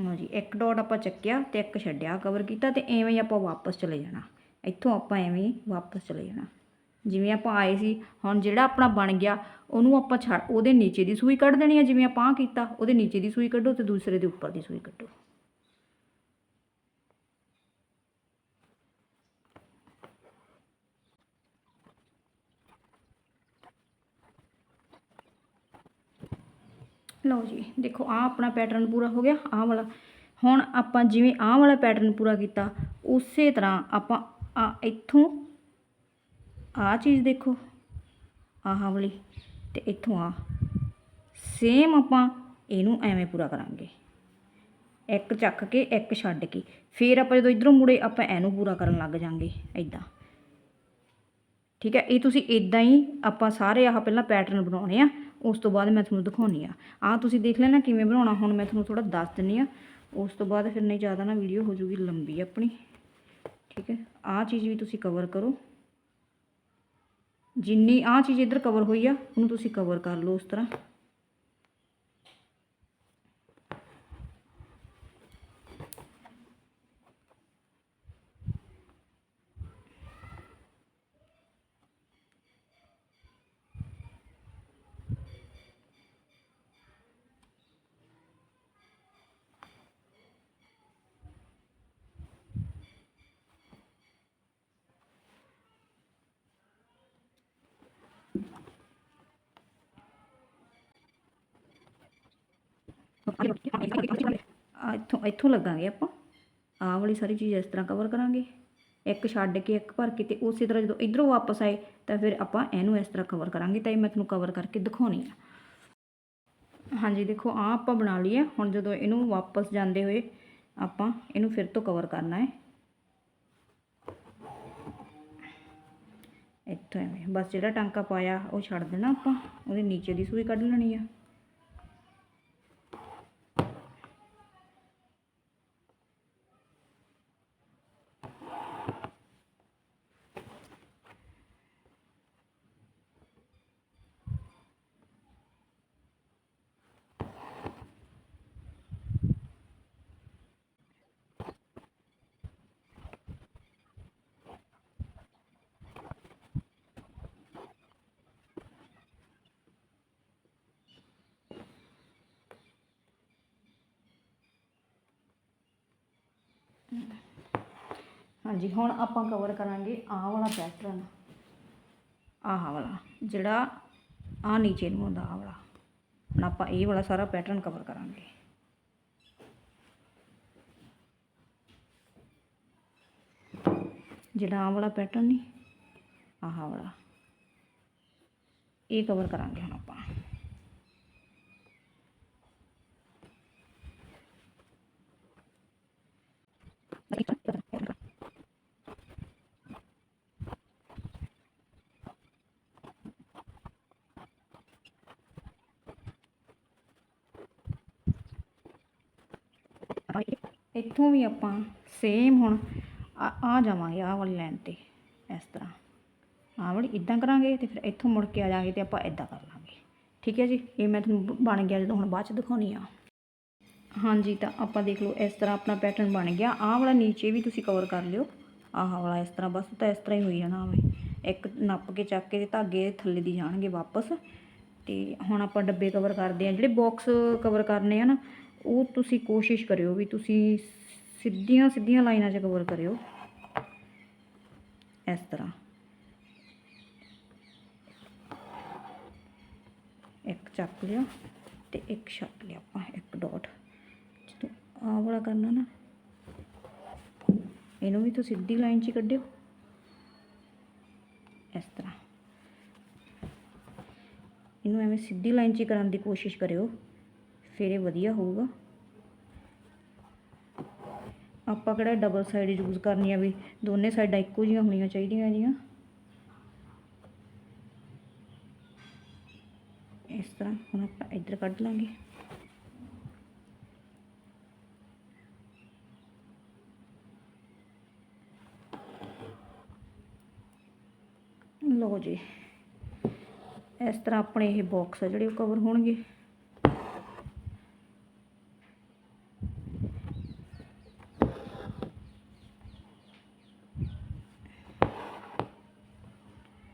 ਲਓ ਜੀ, ਇੱਕ ਡਾਟ ਆਪਾਂ ਚੱਕਿਆ ਤੇ ਇੱਕ ਛੱਡਿਆ ਕਵਰ ਕੀਤਾ ਤੇ ਐਵੇਂ ਹੀ ਆਪਾਂ ਵਾਪਸ ਚਲੇ ਜਾਣਾ। ਇੱਥੋਂ ਆਪਾਂ ਐਵੇਂ ਹੀ ਵਾਪਸ ਚਲੇ ਜਾਣਾ। ਜਿਵੇਂ ਆਪਾਂ ਆਏ ਸੀ, ਹੁਣ ਜਿਹੜਾ ਆਪਣਾ ਬਣ ਗਿਆ, ਉਹਨੂੰ ਆਪਾਂ ਛੱਡ ਉਹਦੇ ਨੀਚੇ ਦੀ ਸੂਈ ਕੱਢ ਦੇਣੀ ਹੈ ਜਿਵੇਂ ਆਪਾਂ ਆਹ ਕੀਤਾ, ਉਹਦੇ ਨੀਚੇ ਦੀ ਸੂਈ ਕੱਢੋ ਤੇ ਦੂਸਰੇ ਦੇ ਉੱਪਰ ਦੀ ਸੂਈ ਕੱਢੋ। ਲਓ ਜੀ, ਦੇਖੋ, ਆਹ ਆਪਣਾ ਪੈਟਰਨ ਪੂਰਾ ਹੋ ਗਿਆ, ਆਹ ਵਾਲਾ। ਹੁਣ ਆਪਾਂ ਜਿਵੇਂ ਆਹ ਵਾਲਾ ਪੈਟਰਨ ਪੂਰਾ ਕੀਤਾ, ਉਸੇ ਤਰ੍ਹਾਂ ਆਪਾਂ ਆ ਇੱਥੋਂ ਆਹ ਚੀਜ਼ ਦੇਖੋ, ਆਹ ਵਾਲੀ ਤੇ ਇੱਥੋਂ ਆ ਸੇਮ ਆਪਾਂ ਇਹਨੂੰ ਐਵੇਂ ਪੂਰਾ ਕਰਾਂਗੇ। ਇੱਕ ਚੱਕ ਕੇ, ਇੱਕ ਛੱਡ ਕੇ। ਫਿਰ ਆਪਾਂ ਜਦੋਂ ਇਧਰੋਂ ਮੁੜੇ, ਆਪਾਂ ਇਹਨੂੰ ਪੂਰਾ ਕਰਨ ਲੱਗ ਜਾਾਂਗੇ ਐਦਾਂ ਠੀਕ ਹੈ? ਇਹ ਤੁਸੀਂ ਇਦਾਂ ਹੀ ਆਪਾਂ ਸਾਰੇ ਆਹ ਪਹਿਲਾਂ ਪੈਟਰਨ ਬਣਾਉਣੇ ਆ। ਉਸ ਤੋਂ ਬਾਅਦ ਮੈਂ ਤੁਹਾਨੂੰ ਦਿਖਾਉਣੀ ਆ। ਆ ਤੁਸੀਂ ਦੇਖ ਲੈਣਾ ਕਿਵੇਂ ਬਣਾਉਣਾ, ਹੁਣ ਮੈਂ ਤੁਹਾਨੂੰ ਥੋੜਾ ਦੱਸ ਦਿੰਨੀ ਆ। ਉਸ ਤੋਂ ਬਾਅਦ ਫਿਰ ਨਹੀਂ ਜ਼ਿਆਦਾ ਨਾ ਵੀਡੀਓ ਹੋ ਜੂਗੀ ਲੰਬੀ ਆਪਣੀ। ਠੀਕ ਹੈ? ਆ ਚੀਜ਼ ਵੀ ਤੁਸੀਂ ਕਵਰ ਕਰੋ। ਜਿੰਨੀ ਆ ਚੀਜ਼ ਇੱਧਰ ਕਵਰ ਹੋਈ ਆ, ਉਹਨੂੰ ਤੁਸੀਂ ਕਵਰ ਕਰ ਲਓ ਉਸ ਤਰ੍ਹਾਂ ਆ ਇੱਥੋਂ ਇੱਥੋਂ ਲੱਗਾਂਗੇ ਆਪਾਂ। ਆਹ ਵਾਲੀ ਸਾਰੀ ਚੀਜ਼ ਇਸ ਤਰ੍ਹਾਂ ਕਵਰ ਕਰਾਂਗੇ। ਇੱਕ ਛੱਡ ਕੇ ਇੱਕ ਭਰ ਕੇ ਤੇ ਉਸੇ ਤਰ੍ਹਾਂ ਜਦੋਂ ਇਧਰੋਂ ਵਾਪਸ ਆਏ ਤਾਂ ਫਿਰ ਆਪਾਂ ਇਹਨੂੰ ਇਸ ਤਰ੍ਹਾਂ ਕਵਰ ਕਰਾਂਗੇ ਤਾਂ ਇਹ ਮੈਂ ਤੁਹਾਨੂੰ ਕਵਰ ਕਰਕੇ ਦਿਖਾਉਣੀ ਆ। ਹਾਂਜੀ, ਦੇਖੋ ਆ ਆਪਾਂ ਬਣਾ ਲਈ ਆ। ਹੁਣ ਜਦੋਂ ਇਹਨੂੰ ਵਾਪਸ ਜਾਂਦੇ ਹੋਏ ਆਪਾਂ ਇਹਨੂੰ ਫਿਰ ਤੋਂ ਕਵਰ ਕਰਨਾ ਹੈ। ਇੱਥੋਂ ਐਵੇਂ। ਬਸ ਜਿਹੜਾ ਟਾਂਕਾ ਪਾਇਆ ਉਹ ਛੱਡ ਦੇਣਾ ਆਪਾਂ। ਉਹਦੇ ਨੀਚੇ ਦੀ ਸੂਈ ਕੱਢ ਲੈਣੀ ਆ। ਹਾਂਜੀ, ਹੁਣ ਆਪਾਂ ਕਵਰ ਕਰਾਂਗੇ ਆਹ ਵਾਲਾ ਪੈਟਰਨ ਆਹ ਵਾਲਾ, ਜਿਹੜਾ ਆ ਨੀਚੇ ਨੂੰ ਹੁੰਦਾ ਆਹ ਵਾਲਾ। ਹੁਣ ਆਪਾਂ ਇਹ ਵਾਲਾ ਸਾਰਾ ਪੈਟਰਨ ਕਵਰ ਕਰਾਂਗੇ। ਜਿਹੜਾ ਆਹ ਵਾਲਾ ਪੈਟਰਨ ਨਹੀਂ ਆਹ ਵਾਲਾ। ਇਹ ਕਵਰ ਕਰਾਂਗੇ ਹੁਣ ਆਪਾਂ। ਇੱਥੋਂ ਵੀ ਆਪਾਂ ਸੇਮ ਹੁਣ ਆ ਆ ਜਾਵਾਂਗੇ, ਆਹ ਵਾਲੀ ਲਾਈਨ ਤੇ, ਇਸ ਤਰ੍ਹਾਂ। ਆਹ ਵਾਲੀ ਇਦਾਂ ਕਰਾਂਗੇ ਤੇ ਫਿਰ ਇੱਥੋਂ ਮੁੜ ਕੇ ਆ ਜਾਾਂਗੇ ਤੇ ਆਪਾਂ ਇਦਾਂ ਕਰ ਲਾਂਗੇ। ਠੀਕ ਹੈ ਜੀ? ਇਹ ਮੈਂ ਤੁਹਾਨੂੰ ਬਣ ਗਿਆ ਜਦੋਂ ਹੁਣ ਬਾਅਦ ਚ ਦਿਖਾਉਣੀ ਆ। ਹਾਂਜੀ, ਤਾਂ ਆਪਾਂ ਦੇਖ ਲਓ, ਇਸ ਤਰ੍ਹਾਂ ਆਪਣਾ ਪੈਟਰਨ ਬਣ ਗਿਆ। ਆਹ ਵਾਲਾ ਨੀਚੇ ਵੀ ਤੁਸੀਂ ਕਵਰ ਕਰ ਲਿਓ। ਆਹ ਵਾਲਾ ਇਸ ਤਰ੍ਹਾਂ, ਬਸ ਤਾਂ ਇਸ ਤਰ੍ਹਾਂ ਹੀ ਹੋਈ ਜਾਣਾ ਆਵੇਂ ਇੱਕ ਨੱਪ ਕੇ ਚੱਕ ਕੇ ਤੇ ਧਾਗੇ ਥੱਲੇ ਦੀ ਜਾਣਗੇ ਵਾਪਸ। ਤੇ ਹੁਣ ਆਪਾਂ ਡੱਬੇ ਕਵਰ ਕਰਦੇ ਆ। ਜਿਹੜੇ ਬਾਕਸ ਕਵਰ ਕਰਨੇ ਆ ਨਾ ਉਹ ਤੁਸੀਂ ਕੋਸ਼ਿਸ਼ ਕਰਿਓ ਵੀ ਤੁਸੀਂ ਸਿੱਧੀਆਂ ਸਿੱਧੀਆਂ ਲਾਈਨਾਂ 'ਚ ਕਵਰ ਕਰਿਓ। ਇਸ ਤਰ੍ਹਾਂ। ਇੱਕ ਚੱਕ ਲਿਆ ਤੇ ਇੱਕ ਛੱਡ ਲਿਆ ਆਪਾਂ, ਇੱਕ ਡਾਟ ਜਦੋਂ ਆਹ ਵਾਲਾ ਕਰਨਾ ਨਾ, ਇਹਨੂੰ ਵੀ ਤੁਸੀਂ ਸਿੱਧੀ ਲਾਈਨ 'ਚ ਹੀ ਕੱਢਿਓ। ਇਸ ਤਰ੍ਹਾਂ। ਇਹਨੂੰ ਐਵੇਂ ਸਿੱਧੀ ਲਾਈਨ 'ਚ ਕਰਨ ਦੀ ਕੋਸ਼ਿਸ਼ ਕਰਿਓ। ਫਿਰ ਇਹ ਵਧੀਆ ਹੋਊਗਾ। ਆਪਾਂ ਕਿਹੜਾ ਡਬਲ ਸਾਈਡ ਯੂਜ਼ ਕਰਨੀ ਆ ਵੀ ਦੋਨੇ ਸਾਈਡਾਂ ਇੱਕੋ ਜਿਹੀਆਂ ਹੋਣੀਆਂ ਚਾਹੀਦੀਆਂ ਜੀਆਂ ਇਸ ਤਰ੍ਹਾਂ ਹੁਣ ਆਪਾਂ ਇੱਧਰ ਕੱਢ ਲਾਂਗੇ। ਲਓ ਜੀ, ਇਸ ਤਰ੍ਹਾਂ ਆਪਣੇ ਇਹ ਬਾਕਸ ਆ ਜਿਹੜੇ ਉਹ ਕਵਰ ਹੋਣਗੇ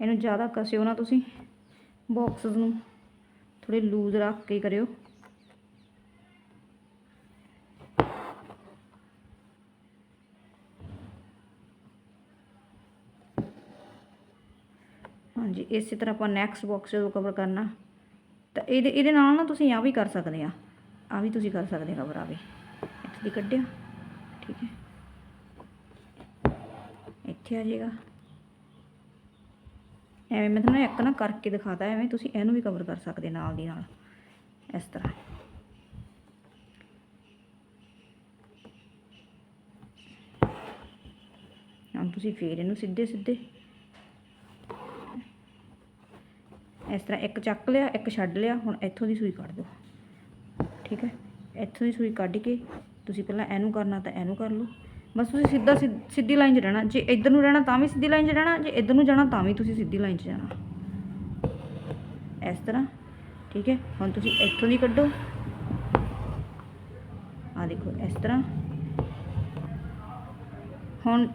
ਇਹਨੂੰ ਜ਼ਿਆਦਾ ਕਸਿਓ ਨਾ ਤੁਸੀਂ। ਬਾਕਸਸ ਨੂੰ ਥੋੜੇ ਲੂਜ਼ ਰੱਖ ਕੇ ਕਰਿਓ। ਹਾਂਜੀ, ਇਸੇ ਤਰ੍ਹਾਂ ਆਪਾਂ ਨੈਕਸਟ ਬਾਕਸ ਜਦੋਂ ਕਵਰ ਕਰਨਾ, ਤਾਂ ਇਹਦੇ ਇਹਦੇ ਨਾਲ ਨਾ ਤੁਸੀਂ ਆ ਵੀ ਕਰ ਸਕਦੇ ਆ। ਆ ਵੀ ਤੁਸੀਂ ਕਰ ਸਕਦੇ ਕਵਰ ਆ ਵੀ। ਇੱਥੇ ਦੀ ਕੱਢਿਆ। ਠੀਕ ਹੈ। ਇੱਥੇ ਆ ਜਾਏਗਾ। ਐਵੇਂ ਮੈਂ ਤੁਹਾਨੂੰ ਇੱਕ ਨਾ ਕਰਕੇ ਦਿਖਾਤਾ, ਐਵੇਂ ਤੁਸੀਂ ਇਹਨੂੰ ਵੀ ਕਵਰ ਕਰ ਸਕਦੇ ਨਾਲ ਦੀ ਨਾਲ, ਇਸ ਤਰ੍ਹਾਂ। ਹੁਣ ਤੁਸੀਂ ਫੇਰ ਇਹਨੂੰ ਸਿੱਧੇ ਸਿੱਧੇ ਇਸ ਤਰ੍ਹਾਂ ਇੱਕ ਚੱਕ ਲਿਆ, ਇੱਕ ਛੱਡ ਲਿਆ, ਹੁਣ ਇੱਥੋਂ ਦੀ ਸੂਈ ਕੱਢ ਦਿਓ। ਠੀਕ ਹੈ? ਇੱਥੋਂ ਦੀ ਸੂਈ ਕੱਢ ਕੇ ਤੁਸੀਂ ਪਹਿਲਾਂ ਇਹਨੂੰ ਕਰਨਾ ਤਾਂ ਇਹਨੂੰ ਕਰ ਲਓ। ਬਸ ਤੁਸੀਂ ਸਿੱਧਾ ਸਿ- ਸਿੱਧੀ ਲਾਈਨ 'ਚ ਰਹਿਣਾ। ਜੇ ਇੱਧਰ ਨੂੰ ਰਹਿਣਾ ਤਾਂ ਵੀ ਸਿੱਧੀ ਲਾਈਨ 'ਚ ਰਹਿਣਾ, ਜੇ ਇੱਧਰ ਨੂੰ ਜਾਣਾ ਤਾਂ ਵੀ ਤੁਸੀਂ ਸਿੱਧੀ ਲਾਈਨ 'ਚ ਜਾਣਾ। ਇਸ ਤਰ੍ਹਾਂ, ਠੀਕ ਹੈ? ਹੁਣ ਤੁਸੀਂ ਇੱਥੋਂ ਦੀ ਕੱਢੋ। ਆ ਦੇਖੋ, ਇਸ ਤਰ੍ਹਾਂ। ਹੁਣ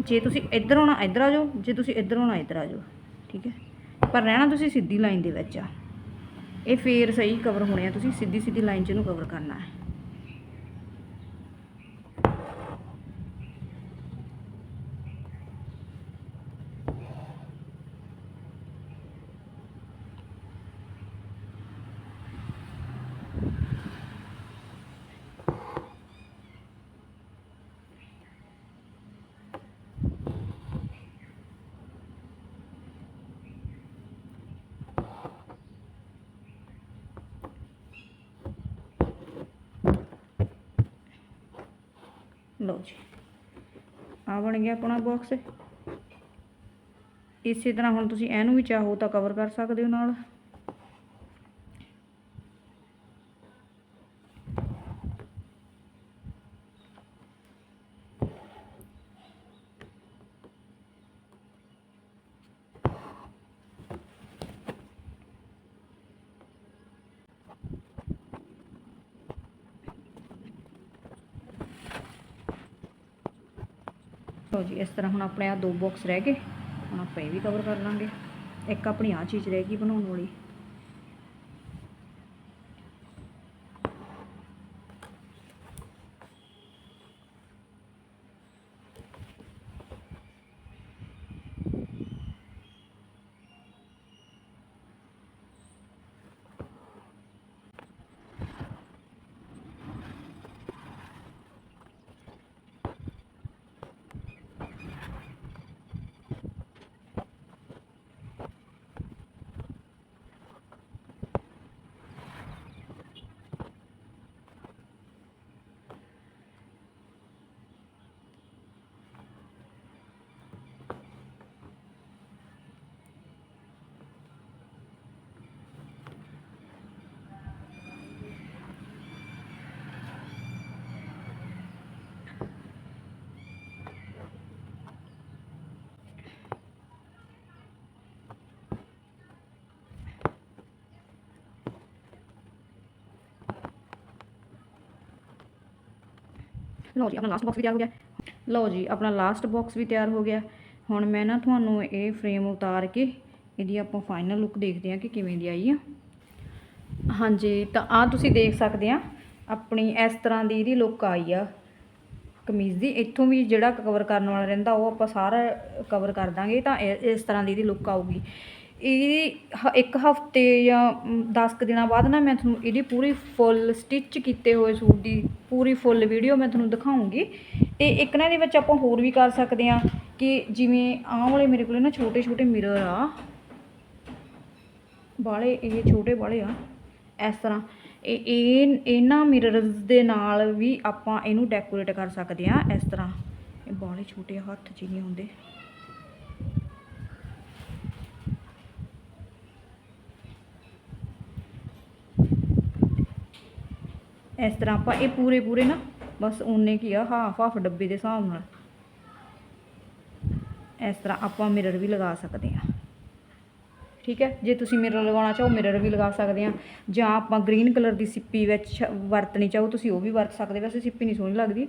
ਜੇ ਤੁਸੀਂ ਇੱਧਰ ਆਉਣਾ, ਇੱਧਰ ਆ ਜਾਓ। ਜੇ ਤੁਸੀਂ ਇੱਧਰ ਆਉਣਾ, ਇੱਧਰ ਆ ਜਾਓ। ਠੀਕ ਹੈ? ਪਰ ਰਹਿਣਾ ਤੁਸੀਂ ਸਿੱਧੀ ਲਾਈਨ ਦੇ ਵਿੱਚ ਆ। ਇਹ ਫੇਰ ਸਹੀ ਕਵਰ ਹੋਣੇ ਆ ਤੁਸੀਂ। ਸਿੱਧੀ ਸਿੱਧੀ ਲਾਈਨ 'ਚ ਇਹਨੂੰ ਕਵਰ ਕਰਨਾ ਹੈ। ਲਓ ਜੀ। ਆ ਬਣ ਗਿਆ ਆਪਣਾ ਬਾਕਸ ਇਸੇ ਤਰ੍ਹਾਂ ਹੁਣ ਤੁਸੀਂ ਇਹਨੂੰ ਵੀ ਚਾਹੋ ਤਾਂ ਕਵਰ ਕਰ ਸਕਦੇ ਹੋ ਨਾਲ। ਲਓ ਜੀ, ਇਸ ਤਰ੍ਹਾਂ ਹੁਣ ਆਪਣੇ ਆ ਦੋ ਬਾਕਸ ਰਹਿ ਗਏ। ਹੁਣ ਆਪਾਂ ਇਹ ਵੀ ਕਵਰ ਕਰ ਲਾਂਗੇ। ਇੱਕ ਆਪਣੀ ਆ ਚੀਜ਼ ਰਹਿ ਗਈ ਬਣਾਉਣ ਵਾਲੀ। ਲਓ ਜੀ, ਆਪਣਾ ਲਾਸਟ ਬਾਕਸ ਵੀ ਤਿਆਰ ਹੋ ਗਿਆ। ਲਓ ਜੀ, ਆਪਣਾ ਲਾਸਟ ਬਾਕਸ ਵੀ ਤਿਆਰ ਹੋ ਗਿਆ। ਹੁਣ ਮੈਂ ਨਾ ਤੁਹਾਨੂੰ ਇਹ ਫਰੇਮ ਉਤਾਰ ਕੇ ਇਹਦੀ ਆਪਾਂ ਫਾਈਨਲ ਲੁੱਕ ਦੇਖਦੇ ਹਾਂ ਕਿ ਕਿਵੇਂ ਦੀ ਆਈ ਆ। ਹਾਂਜੀ, ਤਾਂ ਆ ਤੁਸੀਂ ਦੇਖ ਸਕਦੇ ਆ, ਆਪਣੀ ਇਸ ਤਰ੍ਹਾਂ ਦੀ ਇਹਦੀ ਲੁੱਕ ਆਈ ਆ। ਕਮੀਜ਼ ਦੀ, ਇੱਥੋਂ ਵੀ ਜਿਹੜਾ ਕਵਰ ਕਰਨ ਵਾਲਾ ਰਹਿੰਦਾ, ਉਹ ਆਪਾਂ ਸਾਰਾ ਕਵਰ ਕਰ ਦਾਂਗੇ, ਤਾਂ ਇਹ- ਇਸ ਤਰ੍ਹਾਂ ਦੀ ਇਹਦੀ ਲੁੱਕ ਆਊਗੀ। ਇਹ ਹ- ਇੱਕ ਹਫ਼ਤੇ ਜਾਂ ਦਸ ਕੁ ਦਿਨਾਂ ਬਾਅਦ ਨਾ ਮੈਂ ਤੁਹਾਨੂੰ ਇਹਦੀ ਪੂਰੀ ਫੁੱਲ ਸਟਿਚ ਕੀਤੇ ਹੋਏ ਸੂਟ ਦੀ ਪੂਰੀ ਫੁੱਲ ਵੀਡੀਓ ਮੈਂ ਤੁਹਾਨੂੰ ਦਿਖਾਉਂਗੀ। ਅਤੇ ਇੱਕ ਨਾ ਇਹਦੇ ਵਿੱਚ ਆਪਾਂ ਹੋਰ ਵੀ ਕਰ ਸਕਦੇ ਹਾਂ ਕਿ ਜਿਵੇਂ ਆਹ ਵਾਲੇ ਮੇਰੇ ਕੋਲ ਨਾ ਛੋਟੇ ਛੋਟੇ ਮਿਰਰ ਆ। ਬਾਲੇ ਇਹ ਛੋਟੇ ਬਾਲੇ ਆ, ਇਸ ਤਰ੍ਹਾਂ। ਇਹ ਇਹ, ਇਹਨਾਂ ਮਿਰਰਸ ਦੇ ਨਾਲ ਵੀ ਆਪਾਂ ਇਹਨੂੰ ਡੈਕੋਰੇਟ ਕਰ ਸਕਦੇ ਹਾਂ, ਇਸ ਤਰ੍ਹਾਂ। ਇਹ ਬਾਲੇ ਛੋਟੇ ਹੱਥ 'ਚ ਨਹੀਂ ਹੁੰਦੇ। ਇਸ ਤਰ੍ਹਾਂ ਆਪਾਂ ਇਹ ਪੂਰੇ ਪੂਰੇ ਨਾ ਬਸ ਉਹਨੇ ਕੀ ਆ ਹਾਫ ਹਾਫ ਡੱਬੇ ਦੇ ਹਿਸਾਬ ਨਾਲ। ਇਸ ਤਰ੍ਹਾਂ ਆਪਾਂ ਮਿਰਰ ਵੀ ਲਗਾ ਸਕਦੇ ਆ ਠੀਕ ਹੈ? ਜੇ ਤੁਸੀਂ ਮਿਰਰ ਲਗਾਉਣਾ ਚਾਹੋ ਮਿਰਰ ਵੀ ਲਗਾ ਸਕਦੇ ਆ ਜਾਂ ਆਪਾਂ ਗ੍ਰੀਨ ਕਲਰ ਦੀ ਸਿੱਪੀ ਵਿੱਚ ਵਰਤਣੀ ਚਾਹੋ, ਤੁਸੀਂ ਉਹ ਵੀ ਵਰਤ ਸਕਦੇ ਵੈਸੇ ਸਿੱਪੀ ਨਹੀਂ ਸੋਹਣੀ ਲੱਗਦੀ।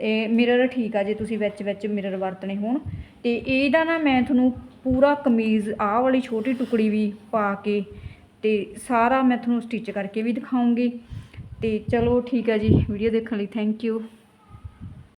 ਇਹ ਮਿਰਰ ਠੀਕ ਆ, ਜੇ ਤੁਸੀਂ ਵਿੱਚ ਵਿੱਚ ਮਿਰਰ ਵਰਤਣੇ ਹੋਣ। ਤੇ ਇਹਦਾ ਨਾ ਮੈਂ ਤੁਹਾਨੂੰ ਪੂਰਾ ਕਮੀਜ਼, ਆਹ ਵਾਲੀ ਛੋਟੀ ਟੁਕੜੀ ਵੀ ਪਾ ਕੇ ਤੇ ਸਾਰਾ ਮੈਂ ਤੁਹਾਨੂੰ ਸਟਿਚ ਕਰਕੇ ਵੀ ਦਿਖਾਉਂਗੀ। ਤੇ ਚਲੋ ਠੀਕ ਹੈ ਜੀ ਵੀਡੀਓ ਦੇਖਣ ਲਈ ਥੈਂਕ ਯੂ